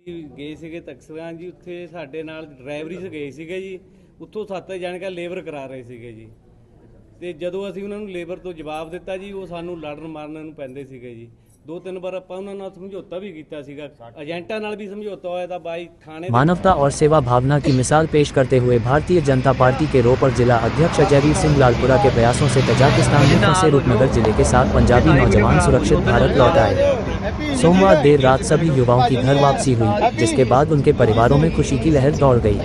ਜੀ ਗਏ ਸੀਗੇ ਤਕਸਰਾਂ ਜੀ ਉੱਥੇ ਸਾਡੇ ਨਾਲ ਡਰਾਈਵਰੀ 'ਚ ਗਏ ਸੀਗੇ ਜੀ ਉੱਥੋਂ ਸੱਤ ਜਾਣ ਕੇ ਲੇਬਰ ਕਰਾ ਰਹੇ ਸੀਗੇ ਜੀ ਤੇ ਜਦੋਂ ਅਸੀਂ ਉਹਨਾਂ ਨੂੰ ਲੇਬਰ ਤੋਂ ਜਵਾਬ ਦਿੱਤਾ ਜੀ ਉਹ ਸਾਨੂੰ ਲੜਨ ਮਾਰਨ ਨੂੰ ਪੈਂਦੇ ਸੀਗੇ ਜੀ ਦੋ ਤਿੰਨ ਵਾਰ ਆਪਾਂ ਉਹਨਾਂ ਨਾਲ ਸਮਝੌਤਾ ਵੀ ਕੀਤਾ ਸੀਗਾ ਏਜੰਟਾਂ ਨਾਲ ਵੀ ਸਮਝੌਤਾ ਹੋਇਆ ਤਾਂ ਬਾਈ ਥਾਣੇ ਦੇ मानवता और सेवा भावना की मिसाल पेश करते हुए भारतीय जनता पार्टी के रोपड़ जिला अध्यक्ष अजयवीर सिंह लालपुरा के प्रयासों से तजाकिस्तान में फंसे रूपनगर जिले के सात पंजाबी नौजवान सुरक्षित भारत लौट आए सोमवार देर रात सभी युवाओं की घर वापसी हुई, जिसके बाद उनके परिवारों में खुशी की लहर दौड़ गई।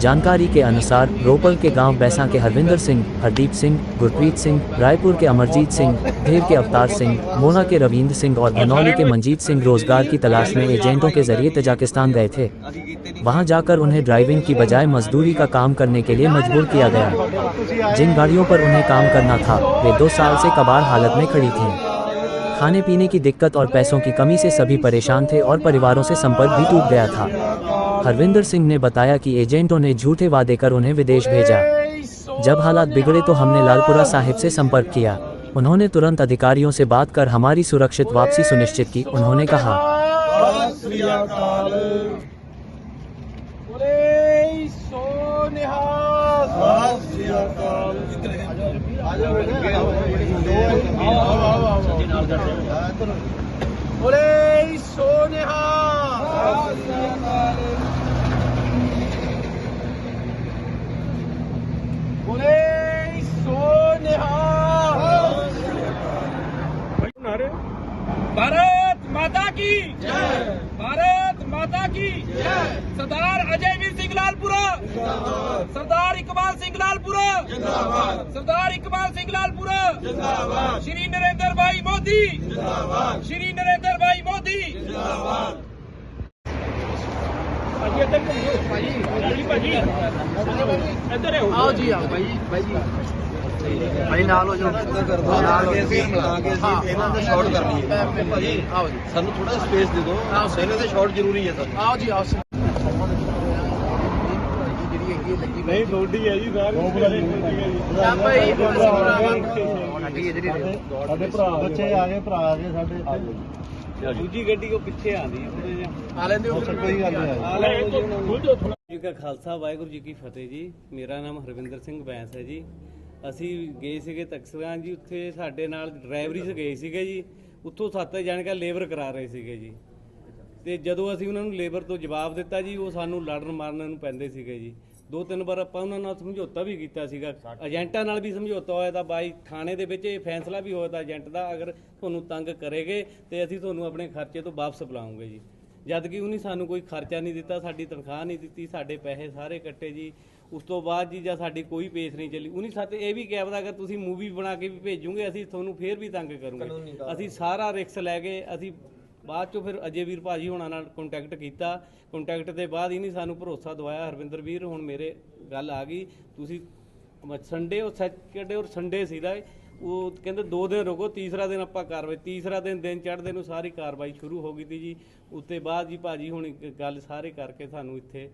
जानकारी के अनुसार, रोपल के गाँव बैसा के हरविंदर सिंह, हरदीप सिंह, गुरप्रीत सिंह, रायपुर के अमरजीत सिंह ढेर के अवतार सिंह, मोना के रविंद्र सिंह और भनौली के मंजीत सिंह रोज़गार की तलाश में एजेंटों के ज़रिए तजाकिस्तान गए थे। वहाँ जाकर उन्हें ड्राइविंग की बजाय मजदूरी का काम करने के लिए मजबूर किया गया। जिन गाड़ियों पर उन्हें काम करना था, वे दो साल से कबाड़ हालत में खड़ी थीं। खाने पीने की दिक्कत और पैसों की कमी से सभी परेशान थे और परिवारों से संपर्क भी टूट गया था। हरविंदर सिंह ने बताया कि एजेंटों ने झूठे वादे कर उन्हें विदेश भेजा। जब हालात बिगड़े तो हमने लालपुरा साहिब से संपर्क किया। उन्होंने तुरंत अधिकारियों से बात कर हमारी सुरक्षित वापसी सुनिश्चित की, उन्होंने कहा। Olé, Soneha! Olé, Soneha! Bharat माता की जय ਮਾਤਾ ਕੀ? ਜੈ! ਸਰਦਾਰ ਅਜੈਵੀਰ ਸਿੰਘ ਲਾਲਪੁਰਾ। ਜਿੰਦਾਬਾਦ। ਸਰਦਾਰ ਇਕਬਾਲ ਸਿੰਘ ਲਾਲਪੁਰਾ। ਜਿੰਦਾਬਾਦ। ਸਰਦਾਰ ਇਕਬਾਲ ਸਿੰਘ ਲਾਲਪੁਰਾ। ਜਿੰਦਾਬਾਦ। ਸ਼੍ਰੀ ਨਰਿੰਦਰ ਭਾਈ ਮੋਦੀ। ਜਿੰਦਾਬਾਦ। ਸ਼੍ਰੀ ਨਰਿੰਦਰ ਭਾਈ ਮੋਦੀ। ਜਿੰਦਾਬਾਦ। ਭਾਜੀ ਇੱਧਰ ਘੁੰਮੋ ਭਾਜੀ ਇੱਧਰ ਆਓ। ਜੀ ਆਓ। ਭਾਜੀ ਭਾਜੀ ਭਾਈ ਨਾਲ ਹੋ ਜਾਓ। ਨਾਲ ਹੋ ਕੇ ਮਿਲਾ ਕੇ ਅਸੀਂ ਇਹਨਾਂ ਦਾ ਸ਼ਾਟ ਕਰਨੀ ਹੈ। ਭਾਜੀ ਆਓ ਜੀ। ਸਾਨੂੰ ਥੋੜਾ ਸਪੇਸ ਦੇ ਦਿਓ। ਇਹਨਾਂ ਦੇ ਸ਼ਾਟ ਜ਼ਰੂਰੀ ਹੈ ਸਾਨੂੰ। ਆਓ ਜੀ ਆਓ ਨਹੀਂ ਥੋੜੀ ਹੈ ਜੀ ਸਾਰੇ ਭਾਈ ਸਾਡੇ ਭਰਾ ਬੱਚੇ ਆ ਗਏ ਭਰਾ ਆ ਗਏ ਸਾਡੇ ਦੂਜੀ ਗੱਡੀ ਉਹ ਪਿੱਛੇ ਆਂਦੀ ਹੈ ਆ ਲੈਂਦੇ ਹੋ ਕੋਈ ਗੱਲ ਨਹੀਂ ਜੀ ਕਾ ਖਾਲਸਾ ਵਾਹਿਗੁਰੂ ਜੀ ਕੀ ਫਤਿਹ ਜੀ। ਮੇਰਾ ਨਾਮ ਹਰਵਿੰਦਰ ਸਿੰਘ ਬੈਂਸ ਹੈ ਜੀ। ਅਸੀਂ ਗਏ ਸੀਗੇ ਤਕਸਰਾਂ ਜੀ ਉੱਥੇ ਸਾਡੇ ਨਾਲ ਡਰਾਈਵਰੀ 'ਚ ਗਏ ਸੀਗੇ ਜੀ। ਉੱਥੋਂ ਸੱਤ ਜਾਣ ਕੇ ਲੇਬਰ ਕਰਾ ਰਹੇ ਸੀਗੇ ਜੀ। ਤੇ ਜਦੋਂ ਅਸੀਂ ਉਹਨਾਂ ਨੂੰ ਲੇਬਰ ਤੋਂ ਜਵਾਬ ਦਿੱਤਾ ਜੀ ਉਹ ਸਾਨੂੰ ਲੜਨ ਮਾਰਨ ਨੂੰ ਪੈਂਦੇ ਸੀਗੇ ਜੀ। ਦੋ ਤਿੰਨ ਵਾਰ ਆਪਾਂ ਉਹਨਾਂ ਨਾਲ ਸਮਝੌਤਾ ਵੀ ਕੀਤਾ ਸੀਗਾ। ਏਜੰਟਾਂ ਨਾਲ ਵੀ ਸਮਝੌਤਾ ਹੋਇਆ ਤਾਂ ਬਾਈ ਥਾਣੇ ਦੇ ਵਿੱਚ ਇਹ ਫੈਸਲਾ ਵੀ ਹੋਇਆ ਤਾਂ ਏਜੰਟ ਦਾ ਅਗਰ ਤੁਹਾਨੂੰ ਤੰਗ ਕਰੇਗੇ ਤੇ ਅਸੀਂ ਤੁਹਾਨੂੰ ਆਪਣੇ ਖਰਚੇ ਤੋਂ ਵਾਪਸ ਬੁਲਾਉਂਗੇ ਜੀ। ਜਦ ਕਿ ਉਹਨੇ ਸਾਨੂੰ ਕੋਈ ਖਰਚਾ ਨਹੀਂ ਦਿੱਤਾ ਸਾਡੀ ਤਨਖਾਹ ਨਹੀਂ ਦਿੱਤੀ ਸਾਡੇ ਪੈਸੇ ਸਾਰੇ ਕੱਟੇ ਜੀ। ਉਸ ਤੋਂ ਬਾਅਦ ਜੀ ਜਾਂ ਸਾਡੀ ਕੋਈ ਪੇਸ਼ ਨਹੀਂ ਚੱਲੀ। ਉਹਨੇ ਸਾਥੇ ਇਹ ਵੀ ਕਿਹਾ ਵਾ ਅਗਰ ਤੁਸੀਂ ਮੂਵੀ ਬਣਾ ਕੇ ਵੀ ਭੇਜੋਗੇ ਅਸੀਂ ਤੁਹਾਨੂੰ ਫੇਰ ਵੀ ਤੰਗ ਕਰੂਗੇ। ਅਸੀਂ ਸਾਰਾ ਰਿਕਸ ਲੈ ਕੇ ਅਸੀਂ ਬਾਅਦ ਚੋਂ ਫਿਰ ਅਜੇ ਵੀਰ ਭਾਜੀ ਹੋਣਾ ਨਾਲ ਕੰਟੈਕਟ ਕੀਤਾ। ਕੰਟੈਕਟ ਦੇ ਬਾਅਦ ਹੀ ਨਹੀਂ ਸਾਨੂੰ ਭਰੋਸਾ ਦਵਾਇਆ। ਹਰਵਿੰਦਰ ਵੀਰ ਹੁਣ ਮੇਰੇ ਗੱਲ ਆ ਗਈ। ਤੁਸੀਂ ਸੰਡੇ ਉਹ ਸੈਟਰਡੇ ਔਰ ਸੰਡੇ ਸੀਦਾ ਉਹ ਕਹਿੰਦੇ ਦੋ ਦਿਨ ਰੁਕੋ ਤੀਸਰਾ ਦਿਨ ਆਪਾਂ ਕਾਰਵਾਈ ਤੀਸਰਾ ਦਿਨ ਦਿਨ ਚੜ੍ਹਦੇ ਨੂੰ ਸਾਰੀ ਕਾਰਵਾਈ ਸ਼ੁਰੂ ਹੋ ਗਈ ਤੀ ਜੀ। ਉੱਤੇ ਬਾਅਦ ਜੀ ਭਾਜੀ ਹੁਣ ਗੱਲ ਸਾਰੇ ਕਰਕੇ ਸਾਨੂੰ ਇੱਥੇ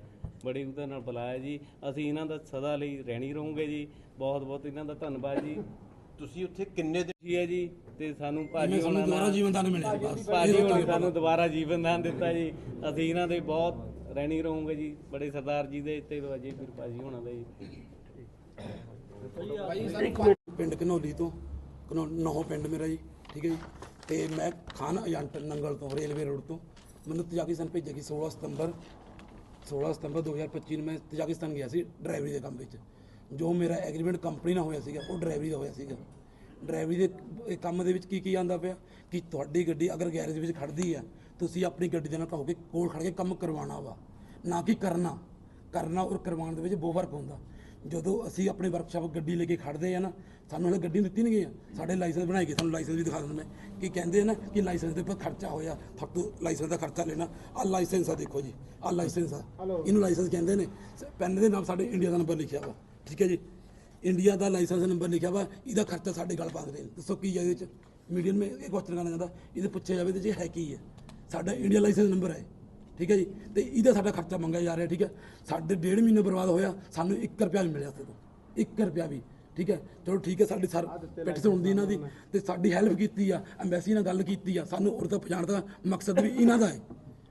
ਬੜੇ ਉਹਦੇ ਨਾਲ ਬੁਲਾਇਆ ਜੀ। ਅਸੀਂ ਇਹਨਾਂ ਦਾ ਸਦਾ ਲਈ ਰਹਿਣੀ ਰਹੂਗੇ ਜੀ। ਬਹੁਤ ਬਹੁਤ ਇਹਨਾਂ ਦਾ ਧੰਨਵਾਦ ਜੀ। ਤੁਸੀਂ ਉੱਥੇ ਕਿੰਨੇ ਦਿਨ ਜੀ ਹੈ ਜੀ ਤੇ ਸਾਨੂੰ ਭਾਜੀ ਹੁਣ ਦੁਬਾਰਾ ਜੀਵਨ ਦਾਨ ਮਿਲਿਆ ਬਸ। ਭਾਜੀ ਹੁਣ ਸਾਨੂੰ ਦੁਬਾਰਾ ਜੀਵਨ ਦਾਨ ਦਿੱਤਾ ਜੀ। ਅਸੀਂ ਇਹਨਾਂ ਦੇ ਬਹੁਤ ਰਹਿਣੀ ਰਹੂਗੇ ਜੀ। ਬੜੇ ਸਰਦਾਰ ਜੀ ਦੇ ਤੇ ਅਜੇ ਫਿਰ ਭਾਜੀ ਹੋਣਾ ਦਾ ਜੀ। ਪਿੰਡ ਘਨੌਲੀ ਤੋਂ ਨੌ ਪਿੰਡ ਮੇਰਾ ਜੀ ਠੀਕ ਹੈ ਜੀ। ਤੇ ਮੈਂ ਖਾਨ ਏਜੰਟ ਨੰਗਲ ਤੋਂ ਰੇਲਵੇ ਰੋਡ ਤੋਂ। ਮੈਨੂੰ ਤਜਾਕਿਸਤਾਨ ਭੇਜਿਆ ਸੀ 16 ਸਤੰਬਰ 16 ਸਤੰਬਰ 2025 ਨੂੰ ਮੈਂ ਤਜਾਕਿਸਤਾਨ ਗਿਆ ਸੀ, ਡਰਾਈਵਰੀ ਦੇ ਕੰਮ ਵਿੱਚ। ਜੋ ਮੇਰਾ ਐਗਰੀਮੈਂਟ ਕੰਪਨੀ ਨਾਲ ਹੋਇਆ ਸੀਗਾ, ਉਹ ਡਰਾਈਵਰੀ ਦਾ ਹੋਇਆ ਸੀਗਾ। ਡਰਾਈਵਰੀ ਦੇ ਕੰਮ ਦੇ ਵਿੱਚ ਕੀ ਕੀ ਆਂਦਾ ਪਿਆ? ਕਿ ਤੁਹਾਡੀ ਗੱਡੀ ਅਗਰ ਗੈਰੇਜ ਵਿੱਚ ਖੜਦੀ ਆ ਤੁਸੀਂ ਆਪਣੀ ਗੱਡੀ ਦੇ ਨਾਲ ਕਹੋਗੇ, ਕੋਲ ਖੜ ਕੇ ਕੰਮ ਕਰਵਾਉਣਾ ਵਾ। ਨਾ ਕਿ ਕਰਨਾ। ਕਰਨਾ ਔਰ ਕਰਵਾਉਣ ਦੇ ਵਿੱਚ ਬਹੁਤ ਫ਼ਰਕ ਹੁੰਦਾ। ਜਦੋਂ ਅਸੀਂ ਆਪਣੇ ਵਰਕਸ਼ਾਪ ਗੱਡੀ ਲੈ ਕੇ ਖੜਦੇ ਆ ਨਾ ਸਾਨੂੰ ਹਲੇ ਗੱਡੀ ਦਿੱਤੀ ਨਹੀਂ ਗਈ ਆ। ਸਾਡੇ ਲਾਇਸੈਂਸ ਬਣਾਏ ਗਏ ਸਾਨੂੰ ਲਾਇਸੈਂਸ ਵੀ ਦਿਖਾ ਦਿੰਦੇ ਮੈਂ ਕੀ ਕਹਿੰਦੇ ਆ ਨਾ ਕਿ ਲਾਇਸੈਂਸ ਦੇ ਉੱਪਰ ਖਰਚਾ ਹੋਇਆ ਤੁਹਾਡੇ ਲਾਇਸੈਂਸ ਦਾ ਖਰਚਾ ਲੈਣਾ। ਆ ਲਾਇਸੈਂਸ ਆ ਦੇਖੋ ਜੀ ਆ ਲਾਇਸੈਂਸ ਆ। ਇਹਨੂੰ ਲਾਇਸੈਂਸ ਕਹਿੰਦੇ ਨੇ। ਪੈਨ ਦੇ ਨਾਲ ਸਾਡੇ ਇੰਡੀਆ ਦਾ ਨੰਬਰ ਲਿਖਿਆ ਵਾ ਠੀਕ ਹੈ ਜੀ? ਇੰਡੀਆ ਦਾ ਲਾਇਸੈਂਸ ਨੰਬਰ ਲਿਖਿਆ ਵਾ ਇਹਦਾ ਖਰਚਾ ਸਾਡੇ ਗਲ ਪਾਉਂਦੇ ਨੇ। ਦੱਸੋ ਕੀ ਇਹਦੇ ਵਿੱਚ? ਮੀਡੀਅਮ ਮੇ ਇਹ ਕੁਐਸਚਨ ਕਰਨਾ ਚਾਹੁੰਦਾ ਇਹਦੇ ਪੁੱਛਿਆ ਜਾਵੇ ਤੇ ਜੇ ਹੈ ਕੀ ਹੈ ਸਾਡਾ ਇੰਡੀਆ ਲਾਇਸੈਂਸ ਨੰਬਰ ਹੈ ਠੀਕ ਹੈ ਜੀ? ਤੇ ਇਹਦਾ ਸਾਡਾ ਖਰਚਾ ਮੰਗਿਆ ਜਾ ਰਿਹਾ ਠੀਕ ਹੈ? ਸਾਡੇ ਡੇਢ ਮਹੀਨੇ ਬਰਬਾਦ ਹੋਇਆ ਸਾਨੂੰ 1 ਰੁਪਿਆ ਨਹੀਂ ਮਿਲਿਆ ਉੱਥੇ ਤੋਂ। 1 ਰੁਪਿਆ ਵੀ ਠੀਕ ਹੈ? ਚਲੋ ਠੀਕ ਹੈ ਸਾਡੀ ਸਰ ਪੈਟੀਸ਼ਨ ਹੁੰਦੀ ਇਹਨਾਂ ਦੀ ਤੇ ਸਾਡੀ ਹੈਲਪ ਕੀਤੀ ਆ ਐਮਬੈਸੀ ਨਾਲ ਗੱਲ ਕੀਤੀ ਆ ਸਾਨੂੰ ਉਰਦਾ ਪਛਾਣ ਦਾ ਮਕਸਦ ਵੀ ਇਹਨਾਂ ਦਾ ਹੈ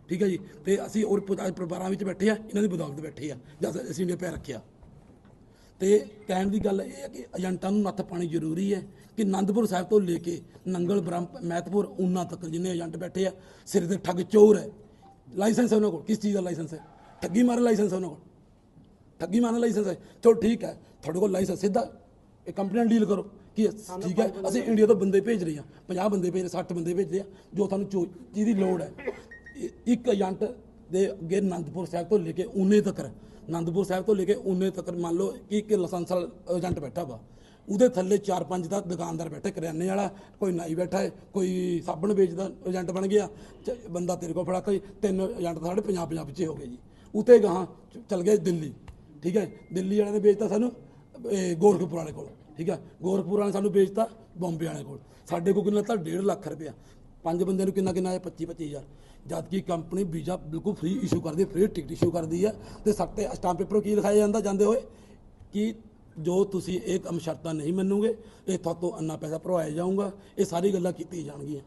ਠੀਕ ਹੈ ਜੀ? ਤੇ ਅਸੀਂ ਔਰ ਪਰਿਵਾਰਾਂ ਵਿੱਚ ਬੈਠੇ ਆ ਇਹਨਾਂ ਦੀ ਬਦੌਲਤ ਬੈਠੇ ਆ ਜਦ ਅਸੀਂ ਇੰਡੀਆ ਪੈਰ ਰੱਖਿਆ ਤੇ ਕਹਿਣ ਦੀ ਗੱਲ ਇਹ ਹੈ ਕਿ ਏਜੰਟਾਂ ਨੂੰ ਨੱਥ ਪਾਣੀ ਜ਼ਰੂਰੀ ਹੈ ਕਿ ਆਨੰਦਪੁਰ ਸਾਹਿਬ ਤੋਂ ਲੈ ਕੇ ਨੰਗਲ ਬ੍ਰਹਮ ਮਹਿਤਪੁਰ ਉਹਨਾਂ ਤੱਕ ਜਿੰਨੇ ਏਜੰਟ ਬੈਠੇ ਆ ਸਿਰ ਤੇ ਠੱਗ ਚੋਰ ਹੈ। ਲਾਇਸੈਂਸ ਹੈ ਉਹਨਾਂ ਕੋਲ ਕਿਸ ਚੀਜ਼ ਦਾ ਲਾਇਸੈਂਸ ਹੈ? ਠੱਗੀ ਮਾਰਨ ਲਾਇਸੈਂਸ ਹੈ ਉਹਨਾਂ ਕੋਲ। ਠੱਗੀ ਮਾਰਨ ਲਾਇਸੈਂਸ ਹੈ। ਚਲੋ ਠੀਕ ਹੈ ਤੁਹਾਡੇ ਕੋਲ ਲਾਇਸੈਂਸ ਸਿੱਧਾ ਇਹ ਕੰਪਨੀ ਨਾਲ ਡੀਲ ਕਰੋ। ਕਿ ਠੀਕ ਹੈ ਅਸੀਂ ਇੰਡੀਆ ਤੋਂ ਬੰਦੇ ਭੇਜ ਰਹੇ ਹਾਂ 50 ਬੰਦੇ ਭੇਜ ਰਹੇ 60 ਬੰਦੇ ਭੇਜ ਰਹੇ ਆ ਜੋ ਤੁਹਾਨੂੰ ਚੋ ਜਿਹਦੀ ਲੋੜ ਹੈ। ਇੱਕ ਏਜੰਟ ਦੇ ਅੱਗੇ ਆਨੰਦਪੁਰ ਸਾਹਿਬ ਤੋਂ ਲੈ ਕੇ ਉਨੇ ਤੱਕ ਆਨੰਦਪੁਰ ਸਾਹਿਬ ਤੋਂ ਲੈ ਕੇ ਉਨੇ ਤੱਕ ਮੰਨ ਲਓ ਕਿ ਇੱਕ ਲਾਇਸੈਂਸ ਏਜੰਟ ਬੈਠਾ ਵਾ। ਉਹਦੇ ਥੱਲੇ 4-5 ਦਾ ਦੁਕਾਨਦਾਰ ਬੈਠਾ, ਕਰਿਆਨੇ ਵਾਲਾ, ਕੋਈ ਨਾਈ ਬੈਠਾ ਹੈ, ਕੋਈ ਸਾਬਣ ਵੇਚਦਾ, ਏਜੰਟ ਬਣ ਗਿਆ ਬੰਦਾ ਤੇਰੇ ਕੋਲ ਫੜਾ ਕੇ ਤਿੰਨ ਏਜੰਟ ਸਾਡੇ ਪੰਜਾਬ ਪੰਜਾਬ ਵਿੱਚ ਹੋ ਗਏ ਜੀ। ਉਤੇ ਗਾਹਾਂ ਚ- ਚਲ ਗਏ ਦਿੱਲੀ, ਠੀਕ ਹੈ, ਦਿੱਲੀ ਵਾਲਿਆਂ ਨੇ ਵੇਚਤਾ ਸਾਨੂੰ ਗੋਰਖਪੁਰ ਵਾਲੇ ਕੋਲ, ਠੀਕ ਹੈ, ਗੋਰਖਪੁਰ ਵਾਲੇ ਸਾਨੂੰ ਵੇਚਤਾ ਬੰਬੇ ਵਾਲੇ ਕੋਲ। ਸਾਡੇ ਕੋਲ ਕਿੰਨਾ ਤਾਂ 1.5 ਲੱਖ ਰੁਪਇਆ। ਪੰਜ ਬੰਦਿਆਂ ਨੂੰ ਕਿੰਨਾ ਕਿੰਨਾ ਆਇਆ? 25 25000 ਜਦ ਕਿ ਕੰਪਨੀ ਵੀਜ਼ਾ ਬਿਲਕੁਲ ਫ੍ਰੀ ਇਸ਼ੂ ਕਰਦੀ ਹੈ ਫ੍ਰੀ ਟਿਕਟ ਇਸ਼ੂ ਕਰਦੀ ਹੈ, ਤੇ ਸੱਤੇ ਸਟਾਂਪ ਪੇਪਰ ਕੀ ਲਿਖਾਇਆ ਜਾਂਦਾ, ਜਾਂਦੇ ਹੋਏ? ਕਿ ਜੋ ਤੁਸੀਂ ਇਹ ਕੰਮ ਸ਼ਰਤਾਂ ਨਹੀਂ ਮੰਨੋਗੇ, ਇਹ ਤੁਹਾਤੋਂ ਅੰਨਾ ਪੈਸਾ ਭਰਵਾਇਆ ਜਾਊਗਾ, ਇਹ ਸਾਰੀ ਗੱਲਾਂ ਕੀਤੀਆਂ ਜਾਣਗੀਆਂ।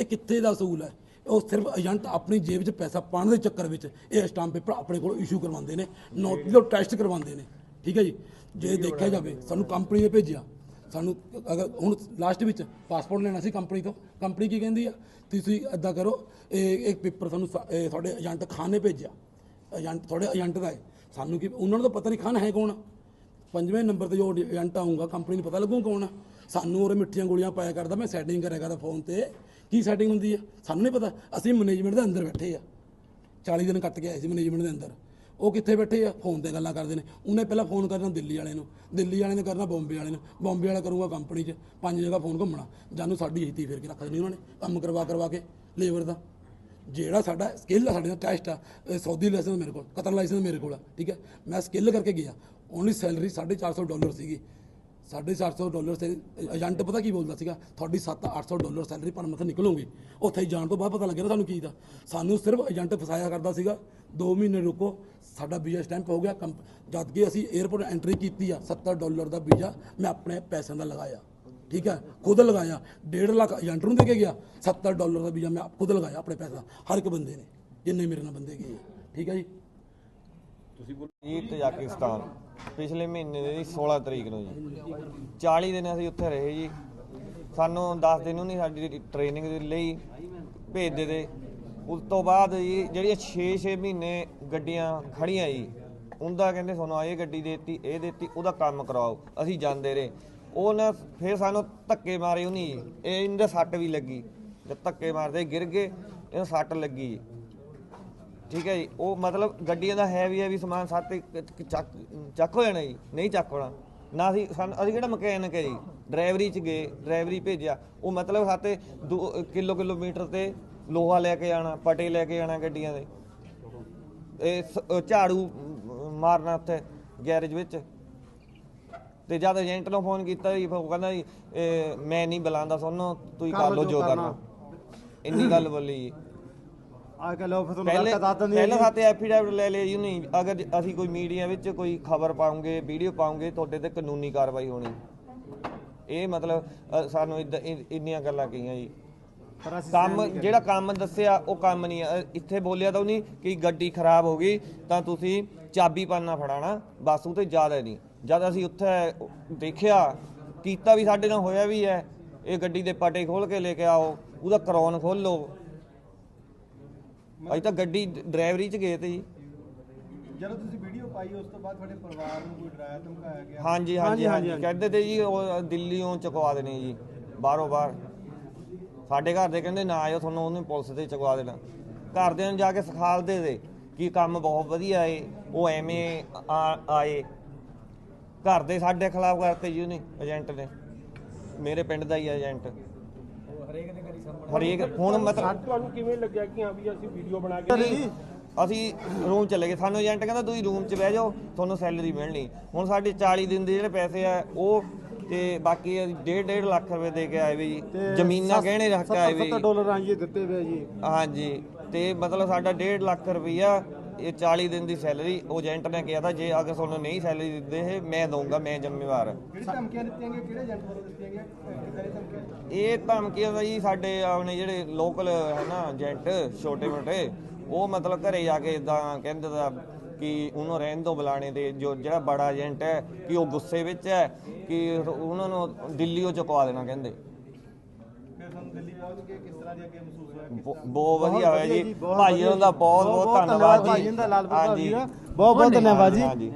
ਇਹ ਕਿੱਥੇ ਦਾ ਅਸੂਲ ਹੈ? ਉਹ ਸਿਰਫ ਏਜੰਟ ਆਪਣੀ ਜੇਬ 'ਚ ਪੈਸਾ ਪਾਉਣ ਦੇ ਚੱਕਰ ਵਿੱਚ ਇਹ ਸਟਾਂਪ ਪੇਪਰ ਆਪਣੇ ਕੋਲ ਇਸ਼ੂ ਕਰਵਾਉਂਦੇ ਨੇ, ਨੋਟ ਜੋ ਟੈਸਟ ਕਰਵਾਉਂਦੇ ਨੇ। ਠੀਕ ਹੈ ਜੀ? ਜੇ ਦੇਖਿਆ ਜਾਵੇ, ਸਾਨੂੰ ਕੰਪਨੀ ਨੇ ਭੇਜਿਆ। ਸਾਨੂੰ ਅਗਰ ਹੁਣ ਲਾਸਟ ਵਿੱਚ ਪਾਸਪੋਰਟ ਲੈਣਾ ਸੀ ਕੰਪਨੀ ਤੋਂ ਕੰਪਨੀ ਕੀ ਕਹਿੰਦੀ ਆ? ਤੁਸੀਂ ਇਦਾਂ ਕਰੋ, ਇਹ ਇੱਕ ਪੇਪਰ ਸਾਨੂੰ ਸਾ- ਇਹ ਤੁਹਾਡੇ ਏਜੰਟ ਖਾਨ ਨੇ ਭੇਜਿਆ। ਏਜੰਟ, ਤੁਹਾਡੇ ਏਜੰਟ ਦਾ ਹੈ। ਸਾਨੂੰ ਕੀ, ਉਹਨਾਂ ਨੂੰ ਤਾਂ ਪਤਾ ਨਹੀਂ ਖਾਨ ਹੈ ਕੌਣ ਪੰਜਵੇਂ ਨੰਬਰ ਤੇ ਜੋ ਏਜੰਟ ਆਊਗਾ ਕੰਪਨੀ ਨੂੰ ਪਤਾ ਲੱਗੂ ਕੌਣ ਆ। ਸਾਨੂੰ ਉਹ ਮਿੱਠੀਆਂ ਗੋਲੀਆਂ ਪਾਇਆ ਕਰਦਾ, ਮੈਂ ਸੈਟਿੰਗ ਕਰਿਆ ਕਰਦਾ ਫੋਨ ਤੇ। ਕੀ ਸੈਟਿੰਗ ਹੁੰਦੀ ਆ? ਸਾਨੂੰ ਨਹੀਂ ਪਤਾ। ਅਸੀਂ ਮੈਨੇਜਮੈਂਟ ਦੇ ਅੰਦਰ ਬੈਠੇ ਆ। 40 ਦਿਨ ਕੱਟ ਕੇ ਆਏ ਸੀ ਮੈਨੇਜਮੈਂਟ ਦੇ ਅੰਦਰ। ਉਹ ਕਿੱਥੇ ਬੈਠੇ ਆ? ਫੋਨ ਤੇ ਗੱਲਾਂ ਕਰਦੇ ਨੇ। ਉਹਨੇ ਪਹਿਲਾਂ ਫੋਨ ਕਰਨਾ ਦਿੱਲੀ ਵਾਲੇ ਨੂੰ। ਦਿੱਲੀ ਵਾਲੇ ਨੇ ਕਰਨਾ ਬੰਬੇ ਵਾਲੇ ਨੂੰ। ਬੰਬੇ ਵਾਲਾ ਕਰੂਗਾ ਕੰਪਨੀ 'ਚ। ਪੰਜ ਜਗ੍ਹਾ ਫੋਨ ਘੁੰਮਣਾ। ਜਾਨੂੰ ਸਾਡੀ ਹਿੱਤੀ ਫੇਰ ਕੇ ਰੱਖ ਦੇਣੀ ਉਹਨਾਂ ਨੇ। ਕੰਮ ਕਰਵਾ ਕਰਵਾ ਕੇ ਲੇਬਰ ਦਾ। ਜਿਹੜਾ ਸਾਡਾ ਸਕਿੱਲ ਆ, ਸਾਡੇ ਦਾ ਟੈਸਟ ਆ। ਸਾਊਦੀ ਲਾਇਸੈਂਸ ਮੇਰੇ ਕੋਲ ਕਤਰ ਲਾਇਸੈਂਸ ਮੇਰੇ ਕੋਲ ਆ। ਠੀਕ ਹੈ? ਮੈਂ ਸਕਿੱਲ ਕਰਕੇ ਗਿਆ। ਓਨਲੀ ਸੈਲਰੀ 450 ਡਾਲਰ ਸੀਗੀ। 450 ਡਾਲਰ ਤੇ ਏਜੰਟ ਪਤਾ ਕੀ ਬੋਲਦਾ ਸੀਗਾ? ਤੁਹਾਡੀ 7-800 ਡਾਲਰ ਸੈਲਰੀ ਪਰ ਮੰਥ ਨਿਕਲੂਗੀ। ਉੱਥੇ ਜਾਣ ਤੋਂ ਬਾਅਦ ਪਤਾ ਲੱਗਿਆ ਤੁਹਾਨੂੰ ਕੀ ਦਾ। ਸਾਨੂੰ ਸਿਰਫ ਏਜੰਟ ਫਸਾਇਆ ਕਰਦਾ ਸੀਗਾ। 2 ਮਹੀਨੇ ਰੁਕੋ, ਸਾਡਾ ਵੀਜ਼ਾ ਸਟੈਂਪ ਹੋ ਗਿਆ। ਕੰਪ- ਜਦ ਕਿ ਅਸੀਂ 에어ਪੋਰਟ ਐਂਟਰੀ ਕੀਤੀ ਆ 70 ਡਾਲਰ ਦਾ ਵੀਜ਼ਾ ਮੈਂ ਆਪਣੇ ਪੈਸਿਆਂ ਦਾ ਲਗਾਇਆ। ਠੀਕ ਹੈ ਖੁਦ ਲਗਾਇਆ। 1.5 ਲੱਖ ਏਜੰਟ ਨੂੰ ਦੇ ਕੇ ਗਿਆ। 70 ਡਾਲਰ ਦਾ ਵੀਜ਼ਾ ਮੈਂ ਖੁਦ ਲਗਾਇਆ ਆਪਣੇ ਪੈਸਾ ਹਰ ਇੱਕ ਬੰਦੇ ਨੇ, ਜਿੰਨੇ ਮੇਰੇ ਨਾਲ ਬੰਦੇ ਗਏ। ਠੀਕ ਹੈ ਜੀ? ਇਹ ਤਜਾਕਿਸਤਾਨ ਪਿਛਲੇ ਮਹੀਨੇ ਦੀ 16 ਤਰੀਕ ਨੂੰ ਜੀ। 40 ਦਿਨ ਅਸੀਂ ਉੱਥੇ ਰਹੇ ਜੀ। ਸਾਨੂੰ 10 ਦਿਨ ਉਹਨੇ ਸਾਡੀ ਟ੍ਰੇਨਿੰਗ ਦੇ ਲਈ ਭੇਜਦੇ ਤੇ। ਉਸ ਤੋਂ ਬਾਅਦ ਜੀ ਜਿਹੜੀਆਂ 6-6 ਮਹੀਨੇ ਗੱਡੀਆਂ ਖੜੀਆਂ ਜੀ, ਉਹਦਾ ਕਹਿੰਦੇ ਤੁਹਾਨੂੰ ਇਹ ਗੱਡੀ ਦੇਤੀ, ਇਹ ਦੇਤੀ, ਉਹਦਾ ਕੰਮ ਕਰਾਓ, ਅਸੀਂ ਜਾਂਦੇ ਰਹੇ। ਉਹ ਫਿਰ ਸਾਨੂੰ ਧੱਕੇ ਮਾਰੇ ਉਹਨੀ ਜੀ। ਇਹ ਇਹਦੇ ਸੱਟ ਵੀ ਲੱਗੀ। ਜਦ ਧੱਕੇ ਮਾਰਦੇ ਗਿਰ ਗਏ, ਇਹਨੂੰ ਸੱਟ ਲੱਗੀ ਜੀ। ਠੀਕ ਹੈ ਜੀ ਉਹ ਮਤਲਬ ਗੱਡੀਆਂ ਦਾ ਹੈਵੀ ਹੈਵੀ ਸਮਾਨ ਸਾਤੇ ਚੱਕ ਚੱਕ ਹੋ ਜਾਣਾ ਜੀ ਨਹੀਂ ਚੱਕ ਹੋਣਾ। ਨਾ ਅਸੀਂ ਸਾਨੂੰ ਅਸੀਂ ਕਿਹੜਾ ਮਕੈਨਿਕ ਹੈ ਜੀ? ਡਰਾਈਵਰੀ ਚ ਗਏ ਡਰਾਈਵਰੀ ਭੇਜਿਆ। ਉਹ ਮਤਲਬ ਸਾਤੇ ਕਿਲੋ ਕਿਲੋਮੀਟਰ ਤੇ ਲੋਹਾ ਲੈ ਕੇ ਆਣਾ ਪਟੇ ਲੈ ਕੇ ਆਣਾ ਗੱਡੀਆਂ ਦੇ। ਇਹ ਸ- ਝਾੜੂ ਅਮ, ਮਾਰਨਾ ਉੱਥੇ ਗੈਰੇਜ ਵਿੱਚ। ਤੇ ਜਦ ਏਜੰਟ ਨੂੰ ਫੋਨ ਕੀਤਾ ਜੀ ਫਿਰ ਉਹ ਕਹਿੰਦਾ ਜੀ ਇਹ ਮੈਂ ਨਹੀਂ ਬੁਲਾਉਂਦਾ ਸੋਨੂੰ ਤੁਸੀਂ ਕਰ ਲਓ ਜੋ ਕਰਨਾ। ਇੰਨੀ ਗੱਲ ਬੋਲੀ ਜੀ। ਆ ਕੇ ਲੋ ਫਿਰ ਤੁਹਾਨੂੰ ਪਹਿਲੇ ਦੱਸ ਦਿੰਦੇ ਪਹਿਲਾਂ ਸਾਤੇ ਐਫੀਡੈਵਿਟ ਲੈ ਲਿਆ ਜੀ ਨਹੀਂ ਅਗਰ ਅਸੀਂ ਕੋਈ ਮੀਡੀਆ ਵਿੱਚ ਕੋਈ ਖਬਰ ਪਾਉਂਗੇ ਵੀਡੀਓ ਪਾਉਂਗੇ ਤੁਹਾਡੇ ਤੇ ਕਾਨੂੰਨੀ ਕਾਰਵਾਈ ਹੋਣੀ। ਇਹ ਮਤਲਬ ਅ, ਸਾਨੂੰ ਇੱਦਾਂ- ਇ- ਇੰਨੀਆਂ ਗੱਲਾਂ ਕਹੀਆਂ ਜੀ। ਪਰ ਅਸੀਂ ਕੰਮ ਜਿਹੜਾ ਕੰਮ ਦੱਸਿਆ ਉਹ ਕੰਮ ਨਹੀਂ ਆ। ਅ, ਇੱਥੇ ਬੋਲਿਆ ਤਾਂ ਨਹੀਂ ਕਿ ਗੱਡੀ ਖਰਾਬ ਹੋ ਗਈ ਤਾਂ ਤੁਸੀਂ ਚਾਬੀ ਪਾਨਾ ਫੜਾਣਾ ਬਸ ਉਹ ਤੇ ਜ਼ਿਆਦਾ ਨਹੀਂ। ਜਦ ਅਸੀਂ ਉੱਥੇ ਦੇਖਿਆ ਕੀਤਾ ਵੀ ਸਾਡੇ ਨਾਲ ਹੋਇਆ ਵੀ ਹੈ ਇਹ ਗੱਡੀ ਦੇ ਪਾਟੇ ਖੋਲ ਕੇ ਲੈ ਕੇ ਆਓ ਉਹਦਾ ਕਰੌਨ ਖੋਲੋ ਅਸੀਂ ਤਾਂ ਗੱਡੀ ਡਰਾਈਵਰੀ 'ਚ ਗਏ ਤੇ ਜੀ। ਜਦੋਂ ਤੁਸੀਂ ਵੀਡੀਓ ਪਾਈ ਉਸ ਤੋਂ ਬਾਅਦ ਤੁਹਾਡੇ ਪਰਿਵਾਰ ਨੂੰ ਕੋਈ ਡਰਾਇਆ ਧਮਕਾਇਆ ਗਿਆ? ਹਾਂਜੀ ਹਾਂਜੀ ਹਾਂਜੀ ਕਹਿੰਦੇ ਤੇ ਜੀ ਉਹ ਦਿੱਲੀੋਂ ਚੁਕਵਾ ਦੇਣੇ ਜੀ ਬਾਹਰੋਂ ਬਾਹਰ। ਸਾਡੇ ਘਰ ਦੇ ਕਹਿੰਦੇ ਨਾ ਆਇਓ ਤੁਹਾਨੂੰ ਉਹਨੂੰ ਪੁਲਿਸ ਤੇ ਚੁਕਵਾ ਦੇਣਾ। ਘਰਦਿਆਂ ਨੂੰ ਜਾ ਕੇ ਸਿਖਾਲਦੇ ਦੇ ਕਿ ਕੰਮ ਬਹੁਤ ਵਧੀਆ ਏ ਉਹ ਐਵੇਂ ਆ- ਆਏ। ਘਰ ਦੇ ਸਾਡੇ ਖਿਲਾਫ ਕਰਤੇ ਜੀ ਉਹਨੇ ਏਜੰਟ ਨੇ। ਮੇਰੇ ਪਿੰਡ ਦਾ ਹੀ ਏਜੰਟ। ਹਰੇਕ ਹੁਣ ਮਤਲਬ ਤੁਹਾਨੂੰ ਕਿਵੇਂ ਲੱਗਿਆ ਕਿ ਹਾਂ ਵੀ ਅਸੀਂ ਵੀਡੀਓ ਬਣਾ ਕੇ ਅਸੀਂ ਰੂਮ ਚਲੇ ਗਏ। ਸਾਨੂੰ ਏਜੰਟ ਕਹਿੰਦਾ ਤੁਸੀਂ ਰੂਮ 'ਚ ਬਹਿ ਜਾਓ ਤੁਹਾਨੂੰ ਸੈਲਰੀ ਮਿਲਣੀ। ਹੁਣ ਸਾਡੇ 40 ਦਿਨ ਦੇ ਜਿਹੜੇ ਪੈਸੇ ਆ ਉਹ ਤੇ ਬਾਕੀ 1.5 ਲੱਖ ਰੁਪਏ ਦੇ ਕੇ ਆਏ ਵੀ ਜੀ। ਜ਼ਮੀਨਾਂ ਗਹਿਣੇ ਰੱਖ ਕੇ ਆਏ ਵੀ 70 ਡਾਲਰ ਆਂ ਜੀ ਦਿੱਤੇ ਹੋਏ ਜੀ। ਹਾਂਜੀ। ਤੇ ਮਤਲਬ ਸਾਡਾ 1.5 ਲੱਖ ਰੁਪਈਆ ਇਹ 40 ਦਿਨ ਦੀ ਸੈਲਰੀ ਉਹ ਏਜੰਟ ਨੇ ਕਿਹਾ ਤਾਂ ਜੇ ਅਗਰ ਤੁਹਾਨੂੰ ਨਹੀਂ ਸੈਲਰੀ ਦਿੰਦੇ ਇਹ ਮੈਂ ਦਊਂਗਾ ਮੈਂ ਜ਼ਿੰਮੇਵਾਰ। ਹਾਂ। ਕਿਹੜੀ ਧਮਕੀਆਂ ਦਿੱਤੀਆਂ ਗਈਆਂ ਕਿਹੜੇ ਏਜੰਟ ਵੱਲੋਂ ਦਿੱਤੀਆਂ ਗਈਆਂ? ਕਿਹੜੇ ਧਮਕੀਆਂ ਇਹ ਧਮਕੀਆਂ ਦਾ ਜੀ ਸਾਡੇ ਆਪਣੇ ਜਿਹੜੇ ਲੋਕਲ ਹੈ ਨਾ ਏਜੰਟ ਛੋਟੇ ਮੋਟੇ ਉਹ ਮਤਲਬ ਘਰੇ ਜਾ ਕੇ ਇਦਾਂ ਕਹਿੰਦੇ ਦਾ ਕਿ ਉਹਨੂੰ ਰਹਿਣ ਤੋਂ ਬੁਲਾਣੇ ਤੇ ਜੋ ਜਿਹੜਾ ਬੜਾ ਏਜੰਟ ਹੈ ਕਿ ਉਹ ਗੁੱਸੇ ਵਿੱਚ ਹੈ ਕਿ ਉਹਨਾਂ ਨੂੰ ਦਿੱਲੀੋਂ ਚੁਕਵਾ ਦੇਣਾ ਕਹਿੰਦੇ। ਪਹੁੰਚ ਕੇ ਕਿਸ ਤਰ੍ਹਾਂ ਦੀ ਅੱਗੇ ਮਹਿਸੂਸ ਹੋਇਆ ਬਹੁ- ਬਹੁਤ ਵਧੀਆ ਹੋਇਆ ਜੀ। ਵਧੀਆ ਉਹਨਾਂ ਦਾ ਜੀ। ਬਹੁਤ ਬਹੁਤ ਧੰਨਵਾਦ ਜੀ। ਦਾ ਲਾਲਪੁਰ ਦਾ ਹਾਂਜੀ। ਵੀਰ। ਬਹੁਤ ਬਹੁਤ ਧੰਨਵਾਦ ਜੀ।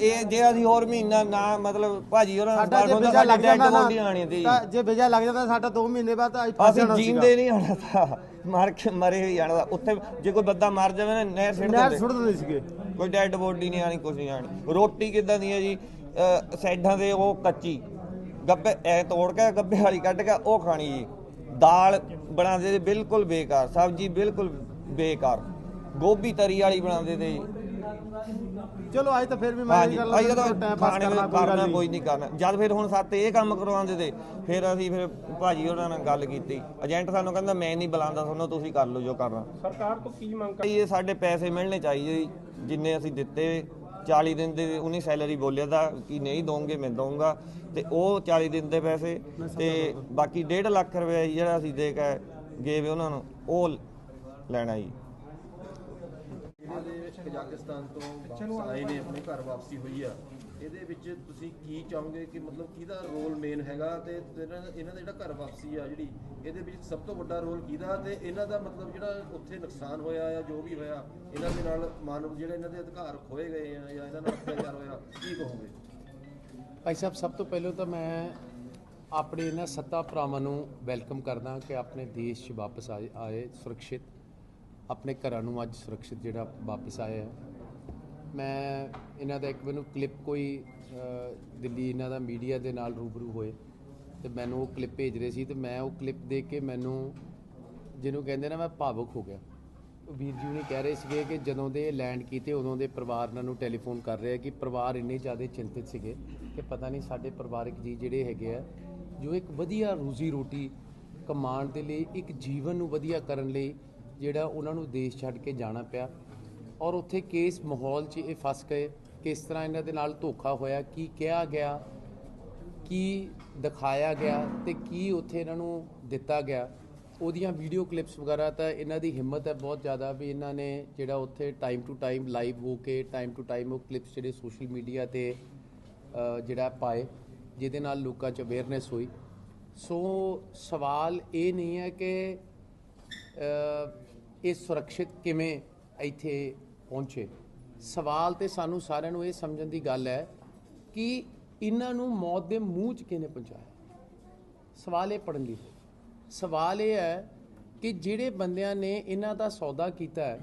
ਇਹ ਜੇ ਅਸੀਂ ਹੋਰ ਮਹੀਨਾ ਨਾ ਮਤਲਬ ਭਾਜੀ ਉਹਨਾਂ ਸਾਡਾ ਜੇ ਨੂੰ ਵੀਜ਼ਾ ਲੱਗ ਜਾਂਦਾ ਨਾ ਬੋਡੀ ਆਣੀ ਤਾਂ ਜੇ ਵੀਜ਼ਾ ਲੱਗ ਜਾਂਦਾ ਸਾਡਾ 2 ਮਹੀਨੇ ਬਾਅਦ ਅਸੀਂ। ਜੀਂਦੇ ਨਹੀਂ ਆਣਾ ਤਾਂ ਮਰ ਕੇ ਮਰੇ ਹੀ ਜਾਣਾ। ਉੱਥੇ ਜੇ ਕੋਈ ਬੰਦਾ ਮਰ ਜਾਵੇ ਨਾ ਨਹਿਰ ਸਿੱਟ ਨਹਿਰ ਸੁੱਟ ਦਿੰਦੇ ਸੀਗੇ। ਕੋਈ ਡੈੱਡ ਬੋਡੀ ਨਹੀਂ ਆਣੀ ਕੁਝ ਨਹੀਂ ਆਣੀ ਰੋਟੀ ਕਿਦਾਂ ਦੀ ਹੈ ਜੀ? ਸਾਈਡਾਂ ਦੇ ਉਹ ਕੱਚੀ। ਗੱਬੇ ਐ ਤੋੜ ਕੇ ਗੱਬੇ ਵਾਲੀ ਕੱਢ ਕੇ ਉਹ ਖਾਣੀ ਜੀ। ਦਾਲ ਬਣਾਉਂਦੇ ਤੇ ਬਿਲਕੁਲ ਬੇਕਾਰ ਸਬਜ਼ੀ ਬਿਲਕੁਲ ਬੇਕਾਰ। ਗੋਭੀ ਤਰੀ ਵਾਲੀ ਬਣਾਉਂਦੇ ਤੇ ਚਲੋ ਅੱਜ ਤਾਂ ਫਿਰ ਵੀ ਮੈਂ ਇਹ ਗੱਲ ਟਾਈਮ ਪਾਸ ਕਰਨਾ ਵਿੱਚ ਕੋਈ ਗੱਲ ਕਰਨਾ ਨਹੀਂ। ਕੋਈ ਨਹੀਂ ਕਰਨਾ। ਜਦ ਫਿਰ ਹੁਣ ਸਾਤੇ ਇਹ ਕੰਮ ਕਰਵਾਉਂਦੇ ਤੇ ਫਿਰ ਅਸੀਂ ਫਿਰ ਭਾਜੀ ਉਹਨਾਂ ਨਾਲ ਗੱਲ ਕੀਤੀ। ਏਜੰਟ ਸਾਨੂੰ ਕਹਿੰਦਾ ਮੈਂ ਨਹੀਂ ਬੁਲਾਉਂਦਾ ਤੁਹਾਨੂੰ ਤੁਸੀਂ ਕਰ ਲਓ ਜੋ ਕਰਨਾ। ਸਰਕਾਰ ਤੋਂ ਕੀ ਮੰਗ ਇਹ ਸਾਡੇ ਪੈਸੇ ਮਿਲਣੇ ਚਾਹੀਦੇ ਜਿੰਨੇ ਅਸੀਂ ਦਿੱਤੇ। 40 ਦਿਨ ਦੀ ਉਹਨੇ ਸੈਲਰੀ ਬੋਲਿਆ ਦਾ ਕਿ ਨਹੀਂ ਦੋਗੇ ਮੈਂ ਦਊਂਗਾ। ਤੇ ਉਹ 40 ਦਿਨ ਦੇ ਪੈਸੇ ਤੇ ਬਾਕੀ 1.5 ਲੱਖ ਰੁਪਏ ਜਿਹੜਾ ਅਸੀਂ ਦੇ ਕੇ ਗਏ ਵੇ ਉਹਨਾਂ ਨੂੰ, ਉਹ ਲੈਣਾ ਜੀ। ਕਜ਼ਾਕਿਸਤਾਨ ਤੋਂ ਵਾਪਸ ਆਏ ਨੇ ਆਪਣੇ ਘਰ ਵਾਪਸੀ ਹੋਈ ਆ। ਇਹਦੇ ਵਿੱਚ ਤੁਸੀਂ ਕੀ ਚਾਹੋਗੇ ਕਿ ਮਤਲਬ ਕਿਹਦਾ ਰੋਲ ਮੇਨ ਹੈਗਾ ਤੇ ਇਹਨਾਂ ਇਹਨਾਂ ਦਾ ਜਿਹੜਾ ਘਰ ਵਾਪਸੀ ਆ ਜਿਹੜੀ ਇਹਦੇ ਵਿੱਚ ਸਭ ਤੋਂ ਵੱਡਾ ਰੋਲ ਕਿਹਦਾ ਤੇ ਇਹਨਾਂ ਦਾ ਮਤਲਬ ਜਿਹੜਾ ਉੱਥੇ ਨੁਕਸਾਨ ਹੋਇਆ ਜਾਂ ਜੋ ਵੀ ਹੋਇਆ ਇਹਨਾਂ ਦੇ ਨਾਲ ਮਾਨਵ ਜਿਹੜੇ ਇਹਨਾਂ ਦੇ ਅਧਿਕਾਰ ਖੋਏ ਗਏ ਆ ਜਾਂ ਇਹਨਾਂ ਨਾਲ ਅਤਿਆਚਾਰ ਹੋਇਆ ਕੀ ਕਹੋਗੇ? ਭਾਈ ਸਾਹਿਬ ਸਭ ਤੋਂ ਪਹਿਲਾਂ ਤਾਂ ਮੈਂ ਆਪਣੇ ਇਹਨਾਂ ਸੱਤਾ ਭਰਾਵਾਂ ਨੂੰ ਵੈਲਕਮ ਕਰਦਾ ਕਿ ਆਪਣੇ ਦੇਸ਼ 'ਚ ਵਾਪਸ ਆਏ ਆਏ ਸੁਰੱਖਿਅਤ। ਆਪਣੇ ਘਰਾਂ ਨੂੰ ਅੱਜ ਸੁਰੱਖਿਅਤ ਜਿਹੜਾ ਵਾਪਸ ਆਏ ਹੈ। ਮੈਂ ਇਹਨਾਂ ਦਾ ਇੱਕ ਮੈਨੂੰ ਕਲਿੱਪ ਕੋਈ ਦਿੱਲੀ ਇਹਨਾਂ ਦਾ ਮੀਡੀਆ ਦੇ ਨਾਲ ਰੂਬਰੂ ਹੋਏ ਤੇ ਮੈਨੂੰ ਉਹ ਕਲਿੱਪ ਭੇਜ ਰਹੇ ਸੀ ਤੇ ਮੈਂ ਉਹ ਕਲਿੱਪ ਦੇਖ ਕੇ ਮੈਨੂੰ ਜਿਹਨੂੰ ਕਹਿੰਦੇ ਨਾ ਮੈਂ ਭਾਵੁਕ ਹੋ ਗਿਆ। ਵੀਰ ਜੀ ਨੇ ਕਹਿ ਰਹੇ ਸੀਗੇ ਕਿ ਜਦੋਂ ਦੇ ਲੈਂਡ ਕੀਤੇ ਉਦੋਂ ਦੇ ਪਰਿਵਾਰ ਨਾਲ ਨੂੰ ਟੈਲੀਫੋਨ ਕਰ ਰਹੇ ਆ ਕਿ ਪਰਿਵਾਰ ਇੰਨੇ ਜ਼ਿਆਦਾ ਚਿੰਤਿਤ ਸੀਗੇ ਕਿ ਪਤਾ ਨਹੀਂ ਸਾਡੇ ਪਰਿਵਾਰਕ ਜੀ ਜਿਹੜੇ ਹੈਗੇ ਆ, ਜੋ ਇੱਕ ਵਧੀਆ ਰੋਜ਼ੀ ਰੋਟੀ ਕਮਾਉਣ ਦੇ ਲਈ, ਇੱਕ ਜੀਵਨ ਨੂੰ ਵਧੀਆ ਕਰਨ ਲਈ ਜਿਹੜਾ ਉਹਨਾਂ ਨੂੰ ਦੇਸ਼ ਛੱਡ ਕੇ ਜਾਣਾ ਪਿਆ। ਔਰ ਉੱਥੇ ਕੇਸ ਮਾਹੌਲ 'ਚ ਇਹ ਫਸ ਗਏ। ਕਿਸ ਤਰ੍ਹਾਂ ਇਹਨਾਂ ਦੇ ਨਾਲ ਧੋਖਾ ਹੋਇਆ, ਕੀ ਕਿਹਾ ਗਿਆ, ਕੀ ਦਿਖਾਇਆ ਗਿਆ ਤੇ ਕੀ ਉੱਥੇ ਇਹਨਾਂ ਨੂੰ ਦਿੱਤਾ ਗਿਆ। ਉਹਦੀਆਂ ਵੀਡੀਓ ਕਲਿੱਪਸ ਵਗੈਰਾ ਤਾਂ ਇਹਨਾਂ ਦੀ ਹਿੰਮਤ ਹੈ ਬਹੁਤ ਜ਼ਿਆਦਾ ਵੀ ਇਹਨਾਂ ਨੇ ਜਿਹੜਾ ਉੱਥੇ ਟਾਈਮ ਟੂ ਟਾਈਮ ਲਾਈਵ ਹੋ ਕੇ ਟਾਈਮ ਟੂ ਟਾਈਮ ਉਹ ਕਲਿੱਪਸ ਜਿਹੜੇ ਸੋਸ਼ਲ ਮੀਡੀਆ ਤੇ ਜਿਹੜਾ ਪਾਏ, ਜਿਹਦੇ ਨਾਲ ਲੋਕਾਂ 'ਚ ਅਵੇਅਰਨੈਸ ਹੋਈ। ਸੋ ਸਵਾਲ ਇਹ ਨਹੀਂ ਹੈ ਕਿ ਇਹ ਸੁਰੱਖਿਅਤ ਕਿਵੇਂ ਇੱਥੇ ਪਹੁੰਚੇ? ਸਵਾਲ ਤੇ ਸਾਨੂੰ ਸਾਰਿਆਂ ਨੂੰ ਇਹ ਸਮਝਣ ਦੀ ਗੱਲ ਹੈ ਕਿ ਇਹਨਾਂ ਨੂੰ ਮੌਤ ਦੇ ਮੂੰਹ 'ਚ ਕਿਹਨੇ ਪਹੁੰਚਾਇਆ? ਸਵਾਲ ਇਹ ਪੜਨ ਲਈ ਸਵਾਲ ਇਹ ਹੈ ਕਿ ਜਿਹੜੇ ਬੰਦਿਆਂ ਨੇ ਇਹਨਾਂ ਦਾ ਸੌਦਾ ਕੀਤਾ ਹੈ,